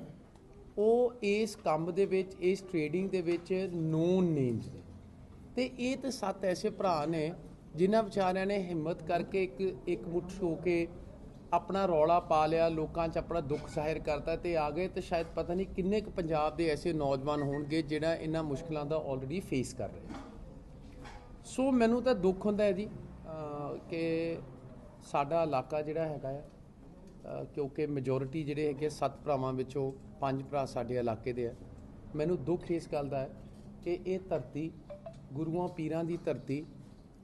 ਉਹ ਇਸ ਕੰਮ ਦੇ ਵਿੱਚ, ਇਸ ਟ੍ਰੇਡਿੰਗ ਦੇ ਵਿੱਚ ਨੋਨ ਨੇਮਸ ਨੇ ਤੇ ਇਹ ਤੇ ਸੱਤ ਐਸੇ ਭਰਾ ਨੇ ਜਿਨ੍ਹਾਂ ਵਿਚਾਰਿਆਂ ਨੇ ਹਿੰਮਤ ਕਰਕੇ ਇੱਕ ਇੱਕ ਮੁੱਠ ਹੋ ਕੇ ਆਪਣਾ ਰੌਲਾ ਪਾ ਲਿਆ, ਲੋਕਾਂ 'ਚ ਆਪਣਾ ਦੁੱਖ ਜ਼ਾਹਿਰ ਕਰਤਾ ਤੇ ਆ ਗਏ ਤੇ ਸ਼ਾਇਦ ਪਤਾ ਨਹੀਂ ਕਿੰਨੇ ਕੁ ਪੰਜਾਬ ਦੇ ਐਸੇ ਨੌਜਵਾਨ ਹੋਣਗੇ ਜਿਹੜਾ ਇਹਨਾਂ ਮੁਸ਼ਕਲਾਂ ਦਾ ਆਲਰੇਡੀ ਫੇਸ ਕਰ ਰਹੇ ਸੋ ਮੈਨੂੰ ਤਾਂ ਦੁੱਖ ਹੁੰਦਾ ਹੈ ਜੀ ਕਿ ਸਾਡਾ ਇਲਾਕਾ ਜਿਹੜਾ ਹੈਗਾ ਆ ਕਿਉਂਕਿ ਮੈਜੋਰਿਟੀ ਜਿਹੜੇ ਹੈਗੇ ਸੱਤ ਭਰਾਵਾਂ ਵਿੱਚੋਂ ਪੰਜ ਭਰਾ ਸਾਡੇ ਇਲਾਕੇ ਦੇ ਆ, ਮੈਨੂੰ ਦੁੱਖ ਇਸ ਗੱਲ ਦਾ ਹੈ ਕਿ ਇਹ ਧਰਤੀ ਗੁਰੂਆਂ ਪੀਰਾਂ ਦੀ ਧਰਤੀ,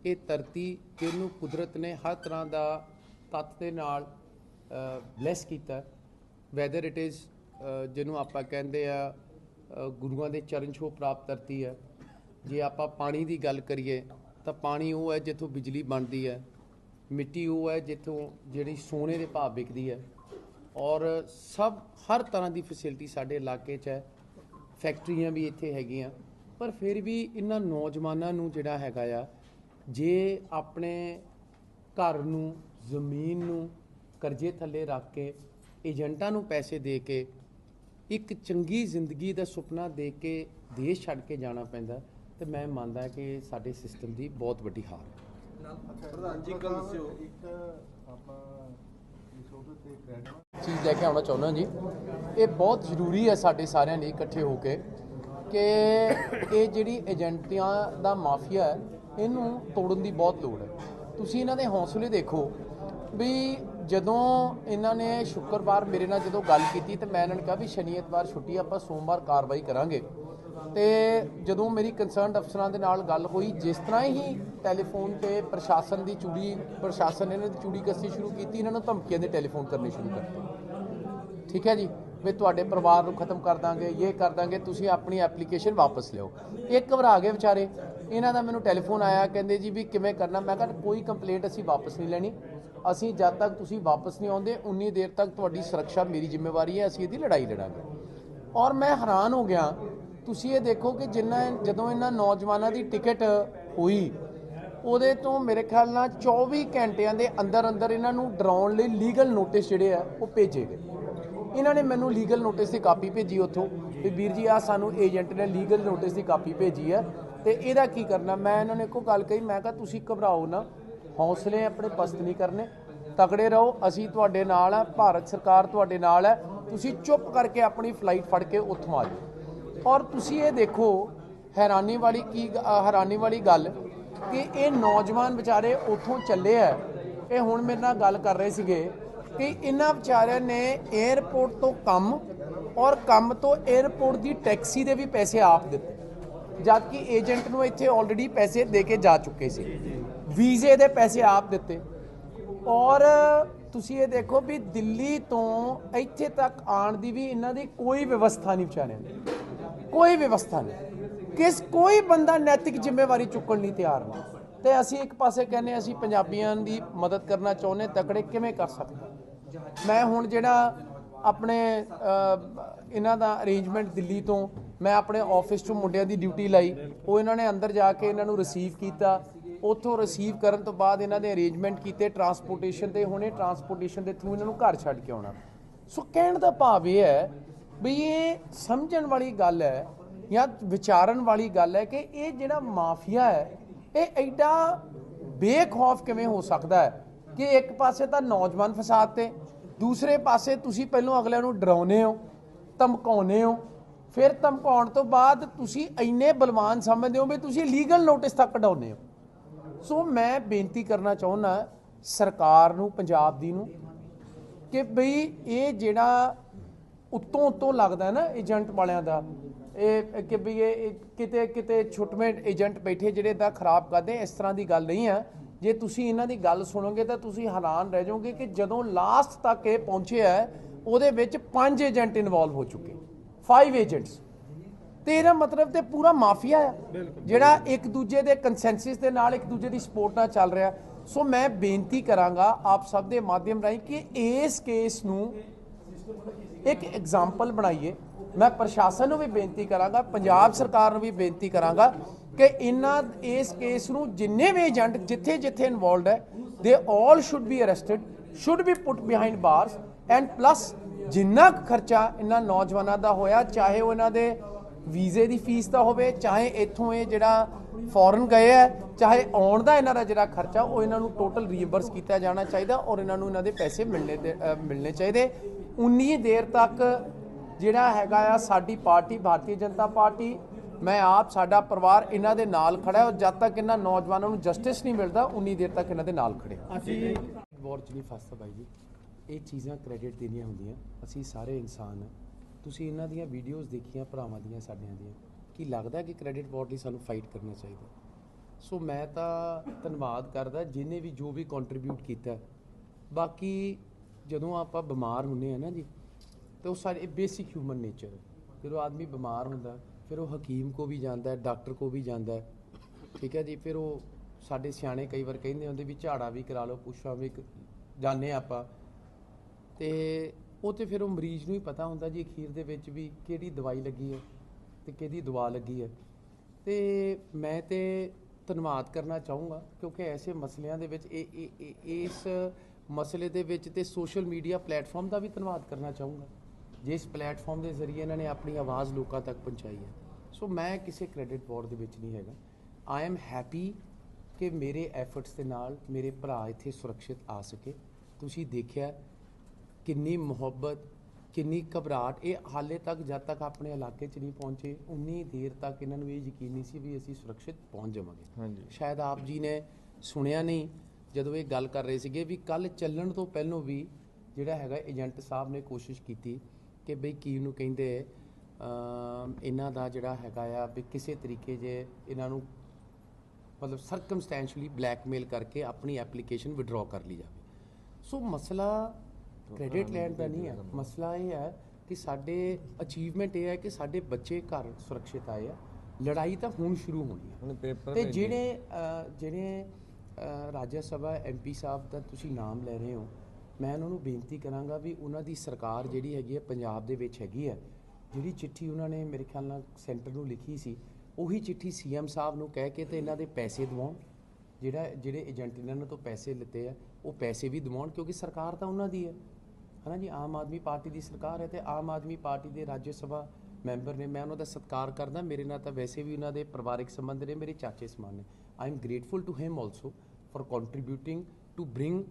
ਇਹ ਧਰਤੀ ਜਿਹਨੂੰ ਕੁਦਰਤ ਨੇ ਹਰ ਤਰ੍ਹਾਂ ਦਾ ਤੱਤ ਦੇ ਨਾਲ ਬਲੈਸ ਕੀਤਾ। ਵੈਦਰ ਇਟ ਇਜ਼ ਜਿਹਨੂੰ ਆਪਾਂ ਕਹਿੰਦੇ ਆ ਗੁਰੂਆਂ ਦੇ ਚਰਨ ਛੋਹ ਪ੍ਰਾਪਤ ਧਰਤੀ ਹੈ। ਜੇ ਆਪਾਂ ਪਾਣੀ ਦੀ ਗੱਲ ਕਰੀਏ, ਤਾਂ ਪਾਣੀ ਉਹ ਹੈ ਜਿੱਥੋਂ ਬਿਜਲੀ ਬਣਦੀ ਹੈ। ਮਿੱਟੀ ਉਹ ਹੈ ਜਿੱਥੋਂ ਜਿਹੜੀ ਸੋਨੇ ਦੇ ਭਾਅ ਵਿਕਦੀ ਹੈ। ਔਰ ਸਭ, ਹਰ ਤਰ੍ਹਾਂ ਦੀ ਫੈਸਿਲਿਟੀ ਸਾਡੇ ਇਲਾਕੇ 'ਚ ਹੈ। ਫੈਕਟਰੀਆਂ ਵੀ ਇੱਥੇ ਹੈਗੀਆਂ। ਪਰ ਫਿਰ ਵੀ ਇਹਨਾਂ ਨੌਜਵਾਨਾਂ ਨੂੰ ਜਿਹੜਾ ਹੈਗਾ ਆ, ਜੇ ਆਪਣੇ ਘਰ ਨੂੰ, ਜ਼ਮੀਨ ਨੂੰ ਕਰਜ਼ੇ ਥੱਲੇ ਰੱਖ ਕੇ ਏਜੰਟਾਂ ਨੂੰ ਪੈਸੇ ਦੇ ਕੇ ਇੱਕ ਚੰਗੀ ਜ਼ਿੰਦਗੀ ਦਾ ਸੁਪਨਾ ਦੇਖ ਕੇ ਦੇਸ਼ ਛੱਡ ਕੇ ਜਾਣਾ ਪੈਂਦਾ ਤੇ ਮੈਂ ਮੰਨਦਾ ਕਿ ਸਾਡੇ ਸਿਸਟਮ ਦੀ ਬਹੁਤ ਵੱਡੀ ਹਾਰ ਹੈ। ਪ੍ਰਧਾਨ ਜੀ ਗੱਲ ਦੱਸਿਓ। ਇੱਕ ਆਪਾਂ ਇਸ ਉਹਦੇ ਤੇ ਕ੍ਰੈਡਿਟ ਚੀਜ਼ ਲੈ ਕੇ ਆਉਣਾ ਚਾਹੁੰਦਾ ਜੀ। ਇਹ ਬਹੁਤ ਜ਼ਰੂਰੀ ਹੈ ਸਾਡੇ ਸਾਰਿਆਂ ਲਈ ਇਕੱਠੇ ਹੋ ਕੇ ਕਿ ਇਹ ਜਿਹੜੀ ਏਜੰਟੀਆਂ ਦਾ ਮਾਫੀਆ ਹੈ ਇਹਨੂੰ ਤੋੜਨ ਦੀ ਬਹੁਤ ਲੋੜ ਹੈ। ਤੁਸੀਂ ਇਹਨਾਂ ਦੇ ਹੌਸਲੇ ਦੇਖੋ ਵੀ ਜਦੋਂ ਇਹਨਾਂ ਨੇ ਸ਼ੁੱਕਰਵਾਰ ਮੇਰੇ ਨਾਲ ਜਦੋਂ ਗੱਲ ਕੀਤੀ ਤੇ ਮੈਂ ਇਹਨਾਂ ਨੂੰ ਕਿਹਾ ਵੀ ਸ਼ਨੀ ਐਤਵਾਰ ਛੁੱਟੀ ਆਪਾਂ ਸੋਮਵਾਰ ਕਾਰਵਾਈ ਕਰਾਂਗੇ। ਤੇ ਜਦੋਂ ਮੇਰੀ ਕੰਸਰਨਡ ਅਫਸਰਾਂ ਦੇ ਨਾਲ ਗੱਲ ਹੋਈ, ਜਿਸ ਤਰ੍ਹਾਂ ਹੀ ਟੈਲੀਫੋਨ ਤੇ ਪ੍ਰਸ਼ਾਸਨ ਦੀ ਚੂੜੀ, ਪ੍ਰਸ਼ਾਸਨ ਨੇ ਇਹਨਾਂ ਦੀ ਚੂੜੀ ਕੱਸੀ ਸ਼ੁਰੂ ਕੀਤੀ, ਇਹਨਾਂ ਨੂੰ ਧਮਕੀਆਂ ਦੇ ਟੈਲੀਫੋਨ ਕਰਨੇ ਸ਼ੁਰੂ ਕਰਤੇ। ਠੀਕ ਹੈ ਜੀ? ਵੀ ਤੁਹਾਡੇ ਪਰਿਵਾਰ ਨੂੰ ਖਤਮ ਕਰ ਦਾਂਗੇ ਇਹ ਕਰ ਦਾਂਗੇ, ਤੁਸੀਂ ਆਪਣੀ ਐਪਲੀਕੇਸ਼ਨ ਵਾਪਸ ਲਿਓ ਇਹ ਘਬਰਾ ਗਏ ਵਿਚਾਰੇ। ਇਹਨਾਂ ਦਾ ਮੈਨੂੰ ਟੈਲੀਫੋਨ ਆਇਆ, ਕਹਿੰਦੇ ਜੀ ਵੀ ਕਿਵੇਂ ਕਰਨਾ? ਮੈਂ ਕਿਹਾ ਕੋਈ ਕੰਪਲੇਂਟ ਅਸੀਂ ਵਾਪਸ ਨਹੀਂ ਲੈਣੀ। ਅਸੀਂ ਜਦ ਤੱਕ ਤੁਸੀਂ ਵਾਪਸ ਨਹੀਂ ਆਉਂਦੇ, ਉਨੀ ਦੇਰ ਤੱਕ ਤੁਹਾਡੀ ਸੁਰੱਖਿਆ ਮੇਰੀ ਜ਼ਿੰਮੇਵਾਰੀ ਹੈ, ਅਸੀਂ ਇਹਦੀ ਲੜਾਈ ਲੜਾਂਗੇ। ਔਰ ਮੈਂ ਹੈਰਾਨ ਹੋ ਗਿਆ, ਤੁਸੀਂ ਇਹ ਦੇਖੋ ਕਿ ਜਿੰਨਾ ਜਦੋਂ ਇਹਨਾਂ ਨੌਜਵਾਨਾਂ ਦੀ ਟਿਕਟ ਹੋਈ, ਉਹਦੇ ਤੋਂ ਮੇਰੇ ਖਿਆਲ ਨਾਲ 24 ਘੰਟਿਆਂ ਦੇ ਅੰਦਰ ਅੰਦਰ ਇਹਨਾਂ ਨੂੰ ਡਰਾਉਣ ਲਈ ਲੀਗਲ ਨੋਟਿਸ ਜਿਹੜੇ ਆ, ਉਹ ਭੇਜੇ ਗਏ। ਇਹਨਾਂ ਨੇ ਮੈਨੂੰ ਲੀਗਲ ਨੋਟਿਸ ਦੀ ਕਾਪੀ ਭੇਜੀ ਉੱਥੋਂ, ਵੀ ਵੀਰ ਜੀ ਆ ਸਾਨੂੰ ਏਜੰਟ ਨੇ ਲੀਗਲ ਨੋਟਿਸ ਦੀ ਕਾਪੀ ਭੇਜੀ ਹੈ, ਤੇ ਇਹਦਾ ਕੀ ਕਰਨਾ? ਮੈਂ ਇਹਨਾਂ ਨੇ ਇੱਕੋ ਗੱਲ ਕਹੀ, ਮੈਂ ਕਿਹਾ, ਤੁਸੀਂ ਘਬਰਾਓ ਨਾ ਹੌਸਲੇ ਆਪਣੇ ਪਸਤ ਨਹੀਂ ਕਰਨੇ। ਤਕੜੇ ਰਹੋ, ਅਸੀਂ ਤੁਹਾਡੇ ਨਾਲ ਆ, ਭਾਰਤ ਸਰਕਾਰ ਤੁਹਾਡੇ ਨਾਲ ਹੈ ਤੁਸੀਂ ਚੁੱਪ ਕਰਕੇ ਆਪਣੀ ਫਲਾਈਟ ਫੜ ਕੇ ਉੱਥੋਂ ਆ ਜਾਓ। ਔਰ ਤੁਸੀਂ ਇਹ ਦੇਖੋ, ਹੈਰਾਨੀ ਵਾਲੀ ਕੀ ਹੈਰਾਨੀ ਵਾਲੀ ਗੱਲ ਕਿ ਇਹ ਨੌਜਵਾਨ ਵਿਚਾਰੇ ਉੱਥੋਂ ਚੱਲੇ ਆ। ਇਹ ਹੁਣ ਮੇਰੇ ਨਾਲ ਗੱਲ ਕਰ ਰਹੇ ਸੀਗੇ ਕਿ ਇਹਨਾਂ ਵਿਚਾਰਿਆਂ ਨੇ 에ਅਰਪੋਰਟ ਤੋਂ ਕੰਮ ਔਰ ਕੰਮ ਤੋਂ 에ਅਰਪੋਰਟ ਦੀ ਟੈਕਸੀ ਦੇ ਵੀ ਪੈਸੇ ਆਪ ਦਿੱਤੇ। ਜਦ ਕਿ ਏਜੰਟ ਨੂੰ ਇੱਥੇ ਆਲਰੇਡੀ ਪੈਸੇ ਦੇ ਕੇ ਜਾ ਚੁੱਕੇ ਸੀ। ਵੀਜ਼ੇ ਦੇ ਪੈਸੇ ਆਪ ਦਿੱਤੇ। ਔਰ ਤੁਸੀਂ ਇਹ ਦੇਖੋ ਵੀ ਦਿੱਲੀ ਤੋਂ ਇੱਥੇ ਤੱਕ ਆਉਣ ਦੀ ਵੀ ਇਹਨਾਂ ਦੀ ਕੋਈ ਵਿਵਸਥਾ ਨਹੀਂ ਵਿਚਾਰਿਆਂ ਦੀ। ਕੋਈ ਵਿਵਸਥਾ ਨਹੀਂ। ਕਿਸ ਕੋਈ ਬੰਦਾ ਨੈਤਿਕ ਜ਼ਿੰਮੇਵਾਰੀ ਚੁੱਕਣ ਲਈ ਤਿਆਰ ਨਹੀਂ ਤੇ ਅਸੀਂ ਇੱਕ ਪਾਸੇ ਕਹਿੰਦੇ ਅਸੀਂ ਪੰਜਾਬੀਆਂ ਦੀ ਮਦਦ ਕਰਨਾ ਚਾਹੁੰਦੇ ਤਕੜੇ ਕਿਵੇਂ ਕਰ ਸਕਦੇ ਮੈਂ ਹੁਣ ਜਿਹੜਾ ਆਪਣੇ ਇਹਨਾਂ ਦਾ ਅਰੇਂਜਮੈਂਟ ਦਿੱਲੀ ਤੋਂ ਮੈਂ ਆਪਣੇ ਆਫਿਸ ਤੋਂ ਮੁੰਡਿਆਂ ਦੀ ਡਿਊਟੀ ਲਾਈ। ਉਹ ਇਹਨਾਂ ਨੇ ਅੰਦਰ ਜਾ ਕੇ ਇਹਨਾਂ ਨੂੰ ਰਿਸੀਵ ਕੀਤਾ। ਉੱਥੋਂ ਰਿਸੀਵ ਕਰਨ ਤੋਂ ਬਾਅਦ ਇਹਨਾਂ ਦੇ ਅਰੇਂਜਮੈਂਟ ਕੀਤੇ ਟਰਾਂਸਪੋਰਟੇਸ਼ਨ ਦੇ ਹੁਣੇ ਟਰਾਂਸਪੋਰਟੇਸ਼ਨ ਦੇ ਥਰੂ ਇਹਨਾਂ ਨੂੰ ਘਰ ਛੱਡ ਕੇ ਆਉਣਾ। ਸੋ ਕਹਿਣ ਦਾ ਭਾਵ ਇਹ ਹੈ ਵੀ ਇਹ ਸਮਝਣ ਵਾਲੀ ਗੱਲ ਹੈ ਜਾਂ ਵਿਚਾਰਨ ਵਾਲੀ ਗੱਲ ਹੈ ਕਿ ਇਹ ਜਿਹੜਾ ਮਾਫੀਆ ਹੈ, ਇਹ ਐਡਾ ਬੇਖੌਫ ਕਿਵੇਂ ਹੋ ਸਕਦਾ ਹੈ ਕਿ ਇੱਕ ਪਾਸੇ ਤਾਂ ਨੌਜਵਾਨ ਫਸਾਦ ਤੇ, ਦੂਸਰੇ ਪਾਸੇ ਤੁਸੀਂ ਪਹਿਲਾਂ ਅਗਲਿਆਂ ਨੂੰ ਡਰਾਉਨੇ ਹੋ ਧਮਕਾਉਨੇ ਹੋ, ਫਿਰ ਧਮਕਾਉਣ ਤੋਂ ਬਾਅਦ ਤੁਸੀਂ ਇੰਨੇ ਬਲਵਾਨ ਸਮਝਦੇ ਹੋ ਵੀ ਤੁਸੀਂ ਲੀਗਲ ਨੋਟਿਸ ਤੱਕ ਕਢਾਉਂਦੇ ਹੋ। ਸੋ ਮੈਂ ਬੇਨਤੀ ਕਰਨਾ ਚਾਹੁੰਦਾ ਸਰਕਾਰ ਨੂੰ, ਪੰਜਾਬ ਦੀ ਨੂੰ, ਕਿ ਬਈ ਇਹ ਜਿਹੜਾ ਉੱਤੋਂ ਉੱਤੋਂ ਲੱਗਦਾ ਨਾ ਏਜੰਟ ਵਾਲਿਆਂ ਦਾ, ਇਹ ਕਿ ਵੀ ਇਹ ਕਿਤੇ ਕਿਤੇ ਛੁੱਟਵੇਂ ਏਜੰਟ ਬੈਠੇ ਜਿਹੜੇ ਦਾ ਖਰਾਬ ਕਰਦੇ, ਇਸ ਤਰ੍ਹਾਂ ਦੀ ਗੱਲ ਨਹੀਂ ਹੈ ਜੇ ਤੁਸੀਂ ਇਹਨਾਂ ਦੀ ਗੱਲ ਸੁਣੋਗੇ ਤਾਂ ਤੁਸੀਂ ਹੈਰਾਨ ਰਹਿ ਜਾਓਗੇ ਕਿ ਜਦੋਂ ਲਾਸਟ ਤੱਕ ਇਹ ਪਹੁੰਚਿਆ, ਉਹਦੇ ਵਿੱਚ ਪੰਜ ਏਜੰਟ ਇਨਵੋਲਵ ਹੋ ਚੁੱਕੇ। ਫਾਈਵ ਏਜੰਟਸ ਤੇ ਇਹਦਾ ਮਤਲਬ ਤੇ ਪੂਰਾ ਮਾਫੀਆ ਆ। ਜਿਹੜਾ ਇੱਕ ਦੂਜੇ ਦੇ ਕੰਸੈਂਸਸ ਦੇ ਨਾਲ ਇੱਕ ਦੂਜੇ ਦੀ ਸਪੋਰਟ ਨਾਲ ਚੱਲ ਰਿਹਾ। ਸੋ ਮੈਂ ਬੇਨਤੀ ਕਰਾਂਗਾ ਆਪ ਸਭ ਦੇ ਮਾਧਿਅਮ ਰਾਹੀਂ ਕਿ ਇਸ ਕੇਸ ਨੂੰ ਇੱਕ ਐਗਜ਼ਾਮਪਲ ਬਣਾਈਏ। ਮੈਂ ਪ੍ਰਸ਼ਾਸਨ ਨੂੰ ਵੀ ਬੇਨਤੀ ਕਰਾਂਗਾ ਪੰਜਾਬ ਸਰਕਾਰ ਨੂੰ ਵੀ ਬੇਨਤੀ ਕਰਾਂਗਾ ਕਿ ਇਹਨਾਂ ਇਸ ਕੇਸ ਨੂੰ ਜਿੰਨੇ ਵੀ ਏਜੰਟ ਜਿੱਥੇ ਜਿੱਥੇ ਇਨਵੋਲਡ ਹੈ they all should be arrested should be put behind bars and plus ਜਿੰਨਾ ਖਰਚਾ ਇਹਨਾਂ ਨੌਜਵਾਨਾਂ ਦਾ ਹੋਇਆ ਚਾਹੇ ਉਹ ਇਹਨਾਂ ਦੇ ਵੀਜ਼ੇ ਦੀ ਫੀਸ ਦਾ ਹੋਵੇ ਚਾਹੇ ਇੱਥੋਂ ਇਹ ਜਿਹੜਾ ਫੋਰਨ ਗਏ ਹੈ ਚਾਹੇ ਆਉਣ ਦਾ ਇਹਨਾਂ ਦਾ ਜਿਹੜਾ ਖਰਚਾ ਉਹ ਇਹਨਾਂ ਨੂੰ ਟੋਟਲ ਰੀਇੰਬਰਸ ਕੀਤਾ ਜਾਣਾ ਚਾਹੀਦਾ ਔਰ ਇਹਨਾਂ ਨੂੰ ਇਹਨਾਂ ਦੇ ਪੈਸੇ ਮਿਲਣੇ ਤੇ- ਮਿਲਣੇ ਚਾਹੀਦੇ। ਉਨੀ ਦੇਰ ਤੱਕ ਜਿਹੜਾ ਹੈਗਾ ਆ ਸਾਡੀ ਪਾਰਟੀ ਭਾਰਤੀ ਜਨਤਾ ਪਾਰਟੀ ਮੈਂ ਆਪ ਸਾਡਾ ਪਰਿਵਾਰ ਇਹਨਾਂ ਦੇ ਨਾਲ ਖੜਾ ਹੈ ਔਰ ਜਦ ਤੱਕ ਇਹਨਾਂ ਨੌਜਵਾਨਾਂ ਨੂੰ ਜਸਟਿਸ ਨਹੀਂ ਮਿਲਦਾ ਉਨੀ ਦੇਰ ਤੱਕ ਇਹਨਾਂ ਦੇ ਨਾਲ ਖੜੇ ਅਸੀਂ ਵਾਰ ਚ ਨਹੀਂ ਫਸਦਾ ਬਾਈ ਜੀ। ਇਹ ਚੀਜ਼ਾਂ ਕ੍ਰੈਡਿਟ ਦੇਣੀਆਂ ਹੁੰਦੀਆਂ। ਅਸੀਂ ਸਾਰੇ ਇਨਸਾਨ ਹਾਂ। ਤੁਸੀਂ ਇਹਨਾਂ ਦੀਆਂ ਵੀਡੀਓਜ਼ ਦੇਖੀਆਂ ਭਰਾਵਾਂ ਦੀਆਂ, ਸਾਡਿਆਂ ਦੀਆਂ? ਕੀ ਲੱਗਦਾ ਕਿ ਕ੍ਰੈਡਿਟ ਵਾਰ ਲਈ ਸਾਨੂੰ ਫਾਈਟ ਕਰਨਾ ਚਾਹੀਦਾ? ਸੋ ਮੈਂ ਤਾਂ ਧੰਨਵਾਦ ਕਰਦਾ ਜਿਨੇ ਵੀ ਜੋ ਵੀ ਕੰਟਰੀਬਿਊਟ ਕੀਤਾ। ਬਾਕੀ ਜਦੋਂ ਆਪਾਂ ਬਿਮਾਰ ਹੁੰਨੇ ਆ ਨਾ ਜੀ, ਤੇ ਉਹ ਸਾਡੇ ਬੇਸਿਕ ਹਿਊਮਨ ਨੇਚਰ ਜਦੋਂ ਆਦਮੀ ਬਿਮਾਰ ਹੁੰਦਾ, ਫਿਰ ਉਹ ਹਕੀਮ ਕੋ ਵੀ ਜਾਂਦਾ ਹੈ ਡਾਕਟਰ ਕੋ ਵੀ ਜਾਂਦਾ। ਹੈ ਠੀਕ ਹੈ ਜੀ, ਫਿਰ ਉਹ ਸਾਡੇ ਸਿਆਣੇ ਕਈ ਵਾਰ ਕਹਿੰਦੇ ਹੁੰਦੇ ਵੀ ਝਾੜਾ ਵੀ ਕਰਾ ਲਓ, ਪੁੱਛਾਂ ਵੀ ਕ- ਜਾਂਦੇ ਆਪਾਂ। ਤੇ ਉਹ ਤੇ ਫਿਰ ਉਹ ਮਰੀਜ਼ ਨੂੰ ਹੀ ਪਤਾ ਹੁੰਦਾ ਜੀ ਅਖੀਰ ਦੇ ਵਿੱਚ ਵੀ ਕਿਹੜੀ ਦਵਾਈ ਲੱਗੀ ਹੈ ਤੇ ਕਿਹਦੀ ਦਵਾ ਲੱਗੀ ਹੈ। ਤੇ ਮੈਂ ਤੇ ਧੰਨਵਾਦ ਕਰਨਾ ਚਾਹੂੰਗਾ ਕਿਉਂਕਿ ਐਸੇ ਮਸਲਿਆਂ ਦੇ ਵਿੱਚ ਇਹ ਇਸ ਮਸਲੇ ਦੇ ਵਿੱਚ ਤੇ ਸੋਸ਼ਲ ਮੀਡੀਆ ਪਲੇਟਫਾਰਮ ਦਾ ਵੀ ਧੰਨਵਾਦ ਕਰਨਾ ਚਾਹੂੰਗਾ। ਜਿਸ ਪਲੇਟਫਾਰਮ ਦੇ ਜ਼ਰੀਏ ਇਹਨਾਂ ਨੇ ਆਪਣੀ ਆਵਾਜ਼ ਲੋਕਾਂ ਤੱਕ ਪਹੁੰਚਾਈ ਹੈ। ਸੋ ਮੈਂ ਕਿਸੇ ਕ੍ਰੈਡਿਟ ਬੋਰਡ ਦੇ ਵਿੱਚ ਨਹੀਂ ਹੈਗਾ। ਆਈ ਐਮ ਹੈਪੀ ਕਿ ਮੇਰੇ ਐਫਰਟਸ ਦੇ ਨਾਲ ਮੇਰੇ ਭਰਾ ਇੱਥੇ ਸੁਰੱਖਿਅਤ ਆ ਸਕੇ। ਤੁਸੀਂ ਦੇਖਿਆ ਕਿੰਨੀ ਮੁਹੱਬਤ ਕਿੰਨੀ ਘਬਰਾਹਟ ਇਹ ਹਾਲੇ ਤੱਕ ਜਦ ਤੱਕ ਆਪਣੇ ਇਲਾਕੇ 'ਚ ਨਹੀਂ ਪਹੁੰਚੇ ਉਨੀ ਦੇਰ ਤੱਕ ਇਹਨਾਂ ਨੂੰ ਇਹ ਯਕੀਨ ਨਹੀਂ ਸੀ ਵੀ ਅਸੀਂ ਸੁਰੱਖਿਅਤ ਪਹੁੰਚ ਜਾਵਾਂਗੇ। ਹਾਂਜੀ। ਸ਼ਾਇਦ ਆਪ ਜੀ ਨੇ ਸੁਣਿਆ ਨਹੀਂ ਜਦੋਂ ਇਹ ਗੱਲ ਕਰ ਰਹੇ ਸੀਗੇ ਵੀ ਕੱਲ ਚੱਲਣ ਤੋਂ ਪਹਿਲਾਂ ਵੀ ਜਿਹੜਾ ਹੈਗਾ ਏਜੰਟ ਸਾਹਿਬ ਨੇ ਕੋਸ਼ਿਸ਼ ਕੀਤੀ ਕਿ ਬਈ ਕੀ ਨੂੰ ਕਹਿੰਦੇ ਇਹਨਾਂ ਦਾ ਜਿਹੜਾ ਹੈਗਾ ਆ ਵੀ ਕਿਸੇ ਤਰੀਕੇ ਜੇ ਇਹਨਾਂ ਨੂੰ ਮਤਲਬ ਸਰਕਮਸਟੈਂਸ਼ਲੀ ਬਲੈਕਮੇਲ ਕਰਕੇ ਆਪਣੀ ਐਪਲੀਕੇਸ਼ਨ ਵਿਡਰਾਅ ਕਰ ਲਈ ਜਾਵੇ। ਸੋ ਮਸਲਾ ਕ੍ਰੈਡਿਟ ਲੈਣ ਦਾ ਨਹੀਂ ਹੈ। ਮਸਲਾ ਇਹ ਹੈ ਕਿ ਸਾਡੇ ਅਚੀਵਮੈਂਟ ਇਹ ਹੈ ਕਿ ਸਾਡੇ ਬੱਚੇ ਘਰ ਸੁਰੱਖਿਅਤ ਆਏ ਆ। ਲੜਾਈ ਤਾਂ ਹੁਣ ਸ਼ੁਰੂ ਹੋਣੀ ਹੈ। ਤੇ ਜਿਹੜੇ ਜਿਹੜੇ ਰਾਜ ਸਭਾ ਐਮਪੀ ਸਾਹਿਬ ਦਾ ਤੁਸੀਂ ਨਾਮ ਲੈ ਰਹੇ ਹੋ ਮੈਂ ਉਹਨਾਂ ਨੂੰ ਬੇਨਤੀ ਕਰਾਂਗਾ ਵੀ ਉਹਨਾਂ ਦੀ ਸਰਕਾਰ ਜਿਹੜੀ ਹੈਗੀ ਹੈ ਪੰਜਾਬ ਦੇ ਵਿੱਚ ਹੈਗੀ ਹੈ ਜਿਹੜੀ ਚਿੱਠੀ ਉਹਨਾਂ ਨੇ ਮੇਰੇ ਖਿਆਲ ਨਾਲ ਸੈਂਟਰ ਨੂੰ ਲਿਖੀ ਸੀ ਉਹੀ ਚਿੱਠੀ ਸੀਐਮ ਸਾਹਿਬ ਨੂੰ ਕਹਿ ਕੇ ਤੇ ਇਹਨਾਂ ਦੇ ਪੈਸੇ ਦਿਵਾਉਣ। ਜਿਹੜਾ ਜਿਹੜੇ ਏਜੰਟ ਇਹਨਾਂ ਤੋਂ ਪੈਸੇ ਲਿੱਤੇ ਆ ਉਹ ਪੈਸੇ ਵੀ ਦਿਵਾਉਣ ਕਿਉਂਕਿ ਸਰਕਾਰ ਤਾਂ ਉਹਨਾਂ ਦੀ ਹੈ। ਹਨਾ ਜੀ, ਆਮ ਆਦਮੀ ਪਾਰਟੀ ਦੀ ਸਰਕਾਰ ਹੈ ਤੇ ਆਮ ਆਦਮੀ ਪਾਰਟੀ ਦੇ ਰਾਜ ਸਭਾ ਮੈਂਬਰ ਨੇ, ਮੈਂ ਉਹਨਾਂ ਦਾ ਸਤਿਕਾਰ ਕਰਦਾ, ਮੇਰੇ ਨਾਲ ਤਾਂ ਵੈਸੇ ਵੀ ਉਹਨਾਂ ਦੇ ਪਰਿਵਾਰਕ ਸੰਬੰਧ ਨੇ, ਮੇਰੇ ਚਾਚੇ ਸਮਾਨ ਨੇ। I am grateful to him also for contributing to bring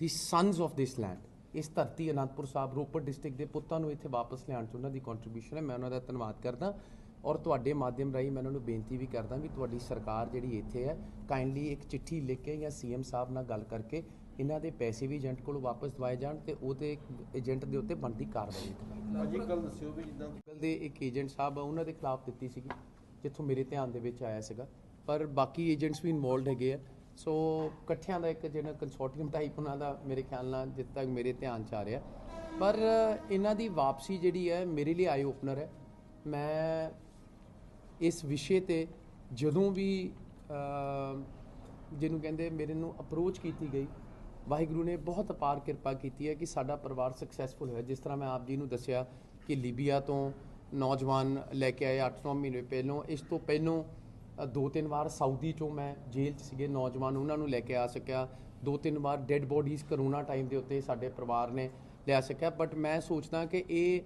the sons of this land ਇਸ ਧਰਤੀ ਅਨੰਦਪੁਰ ਸਾਹਿਬ, ਰੋਪੜ ਡਿਸਟ੍ਰਿਕਟ ਦੇ ਪੁੱਤਾਂ ਨੂੰ ਇੱਥੇ ਵਾਪਸ ਲਿਆਉਣ 'ਚ ਉਹਨਾਂ ਦੀ ਕੰਟਰੀਬਿਊਸ਼ਨ ਹੈ, ਮੈਂ ਉਹਨਾਂ ਦਾ ਧੰਨਵਾਦ ਕਰਦਾ। ਔਰ ਤੁਹਾਡੇ ਮਾਧਿਅਮ ਰਾਹੀਂ ਮੈਂ ਉਹਨਾਂ ਨੂੰ ਬੇਨਤੀ ਵੀ ਕਰਦਾ ਵੀ ਤੁਹਾਡੀ ਸਰਕਾਰ ਜਿਹੜੀ ਇੱਥੇ ਹੈ ਕਾਈਂਡਲੀ ਇੱਕ ਚਿੱਠੀ ਲਿਖ ਕੇ ਜਾਂ ਸੀਐਮ ਸਾਹਿਬ ਨਾਲ ਗੱਲ ਕਰਕੇ ਇਹਨਾਂ ਦੇ ਪੈਸੇ ਵੀ ਏਜੰਟ ਕੋਲੋਂ ਵਾਪਸ ਦਵਾਏ ਜਾਣ ਤੇ ਉਹਦੇ ਏਜੰਟ ਦੇ ਉੱਤੇ ਬਣਦੀ ਕਾਰਵਾਈ। ਭਾਜੀ ਇੱਕ ਗੱਲ ਦੱਸਿਓ ਵੀ ਜਿੱਦਾਂ ਗੂਗਲ ਦੇ ਇੱਕ ਏਜੰਟ ਸਾਹਿਬ ਆ ਉਹਨਾਂ ਦੇ ਖਿਲਾਫ ਦਿੱਤੀ ਸੀਗੀ ਜਿੱਥੋਂ ਮੇਰੇ ਧਿਆਨ ਦੇ ਵਿੱਚ ਆਇਆ ਸੀਗਾ। ਪਰ ਬਾਕੀ ਏਜੰਟਸ ਵੀ ਇਨਵੋਲਡ ਹੈਗੇ ਆ। ਸੋ ਇਕੱਠਿਆਂ ਦਾ ਇੱਕ ਜਿਹੜਾ ਕੰਸੋਰਟੀਅਮ ਟਾਈਪ ਉਹਨਾਂ ਦਾ ਮੇਰੇ ਖਿਆਲ ਨਾਲ ਜਿੱਥੇ ਤੱਕ ਮੇਰੇ ਧਿਆਨ 'ਚ ਆ ਰਿਹਾ। ਪਰ ਇਹਨਾਂ ਦੀ ਵਾਪਸੀ ਜਿਹੜੀ ਹੈ ਮੇਰੇ ਲਈ ਆਈ ਓਪਨਰ ਹੈ। ਮੈਂ ਇਸ ਵਿਸ਼ੇ ਤੇ ਜਦੋਂ ਵੀ ਜਿਹਨੂੰ ਕਹਿੰਦੇ ਮੇਰੇ ਨੂੰ ਅਪਰੋਚ ਕੀਤੀ ਗਈ ਵਾਹਿਗੁਰੂ ਨੇ ਬਹੁਤ ਅਪਾਰ ਕਿਰਪਾ ਕੀਤੀ ਹੈ ਕਿ ਸਾਡਾ ਪਰਿਵਾਰ ਸਕਸੈਸਫੁਲ ਹੋਇਆ। ਜਿਸ ਤਰ੍ਹਾਂ ਮੈਂ ਆਪ ਜੀ ਨੂੰ ਦੱਸਿਆ ਕਿ ਲੀਬੀਆ ਤੋਂ ਨੌਜਵਾਨ ਲੈ ਕੇ ਆਏ 8-9 ਮਹੀਨੇ ਪਹਿਲਾਂ। ਇਸ ਤੋਂ ਪਹਿਲਾਂ ਦੋ ਤਿੰਨ ਵਾਰ ਸਾਊਦੀ ਚੋਂ ਮੈਂ ਜੇਲ੍ਹ 'ਚ ਸੀਗੇ। ਨੌਜਵਾਨ ਉਹਨਾਂ ਨੂੰ ਲੈ ਕੇ ਆ ਸਕਿਆ। ਦੋ ਤਿੰਨ ਵਾਰ ਡੈੱਡ ਬੋਡੀਜ਼ ਕਰੋਨਾ ਟਾਈਮ ਦੇ ਉੱਤੇ ਸਾਡੇ ਪਰਿਵਾਰ ਨੇ ਲਿਆ ਸਕਿਆ। ਬਟ ਮੈਂ ਸੋਚਦਾ ਕਿ ਇਹ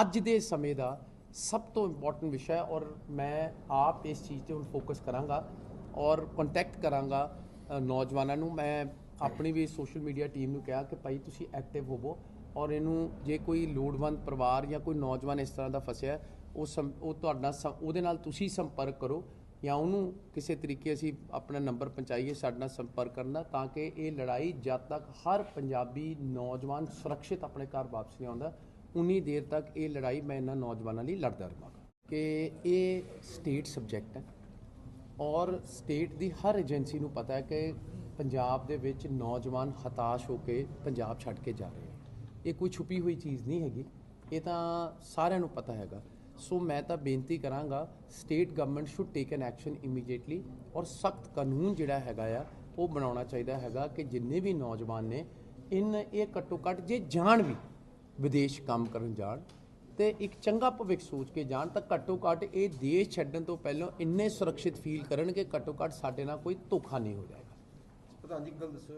ਅੱਜ ਦੇ ਸਮੇਂ ਦਾ ਸਭ ਤੋਂ ਇੰਪੋਰਟੈਂਟ ਵਿਸ਼ਾ ਹੈ ਔਰ ਮੈਂ ਆਪ ਇਸ ਚੀਜ਼ ਤੇ ਹੁਣ ਫੋਕਸ ਕਰਾਂਗਾ ਔਰ ਕੰਟੈਕਟ ਕਰਾਂਗਾ ਨੌਜਵਾਨਾਂ ਨੂੰ। ਮੈਂ ਆਪਣੀ ਵੀ ਸੋਸ਼ਲ ਮੀਡੀਆ ਟੀਮ ਨੂੰ ਕਿਹਾ ਕਿ ਭਾਈ ਤੁਸੀਂ ਐਕਟਿਵ ਹੋਵੋ ਔਰ ਇਹਨੂੰ ਜੇ ਕੋਈ ਲੋੜਵੰਦ ਪਰਿਵਾਰ ਜਾਂ ਕੋਈ ਨੌਜਵਾਨ ਇਸ ਤਰ੍ਹਾਂ ਦਾ ਫਸਿਆ ਉਹ ਸੰ- ਉਹ ਤੁਹਾਡਾ ਸੰ- ਉਹਦੇ ਨਾਲ ਤੁਸੀਂ ਸੰਪਰਕ ਕਰੋ ਜਾਂ ਉਹਨੂੰ ਕਿਸੇ ਤਰੀਕੇ ਅਸੀਂ ਆਪਣਾ ਨੰਬਰ ਪਹੁੰਚਾਈਏ ਸਾਡੇ ਨਾਲ ਸੰਪਰਕ ਕਰਨਾ ਤਾਂ ਕਿ ਇਹ ਲੜਾਈ ਜਦ ਤੱਕ ਹਰ ਪੰਜਾਬੀ ਨੌਜਵਾਨ ਸੁਰੱਖਿਅਤ ਆਪਣੇ ਘਰ ਵਾਪਸ ਨਹੀਂ ਆਉਂਦਾ, ਉਨੀ ਦੇਰ ਤੱਕ ਇਹ ਲੜਾਈ ਮੈਂ ਇਹਨਾਂ ਨੌਜਵਾਨਾਂ ਲਈ ਲੜਦਾ ਰਹਾਂਗਾ। ਕਿ ਇਹ ਸਟੇਟ ਸਬਜੈਕਟ ਹੈ ਔਰ ਸਟੇਟ ਦੀ ਹਰ ਏਜੰਸੀ ਨੂੰ ਪਤਾ ਹੈ ਕਿ ਪੰਜਾਬ ਦੇ ਵਿੱਚ ਨੌਜਵਾਨ ਹਤਾਸ਼ ਹੋ ਕੇ ਪੰਜਾਬ ਛੱਡ ਕੇ ਜਾ ਰਹੇ ਹੈ ਇਹ ਕੋਈ ਛੁਪੀ ਹੋਈ ਚੀਜ਼ ਨਹੀਂ ਹੈਗੀ। ਇਹ ਤਾਂ ਸਾਰਿਆਂ ਨੂੰ ਪਤਾ ਹੈਗਾ। ਸੋ ਮੈਂ ਤਾਂ ਬੇਨਤੀ ਕਰਾਂਗਾ state government should take an action immediately ਔਰ ਸਖਤ ਕਾਨੂੰਨ ਜਿਹੜਾ ਹੈਗਾ ਆ, ਉਹ ਬਣਾਉਣਾ ਚਾਹੀਦਾ ਹੈਗਾ ਕਿ ਜਿੰਨੇ ਵੀ ਨੌਜਵਾਨ ਨੇ, ਇਨ ਇਹ ਘੱਟੋ ਘੱਟ ਜੇ ਜਾਣ ਵੀ ਵਿਦੇਸ਼ ਕੰਮ ਕਰਨ ਜਾਣ ਤੇ ਇੱਕ ਚੰਗਾ ਭਵਿੱਖ ਸੋਚ ਕੇ ਜਾਣ ਤਾਂ ਘੱਟੋ ਘੱਟ ਇਹ ਦੇਸ਼ ਛੱਡਣ ਤੋਂ ਪਹਿਲਾਂ ਇੰਨੇ ਸੁਰੱਖਿਅਤ ਫੀਲ ਕਰਨ ਕਿ ਘੱਟੋ ਘੱਟ ਸਾਡੇ ਨਾਲ ਕੋਈ ਧੋਖਾ ਨਹੀਂ ਹੋ ਜਾਏ ਪ੍ਰਧਾਨ ਜੀ ਗੱਲ ਦੱਸਿਓ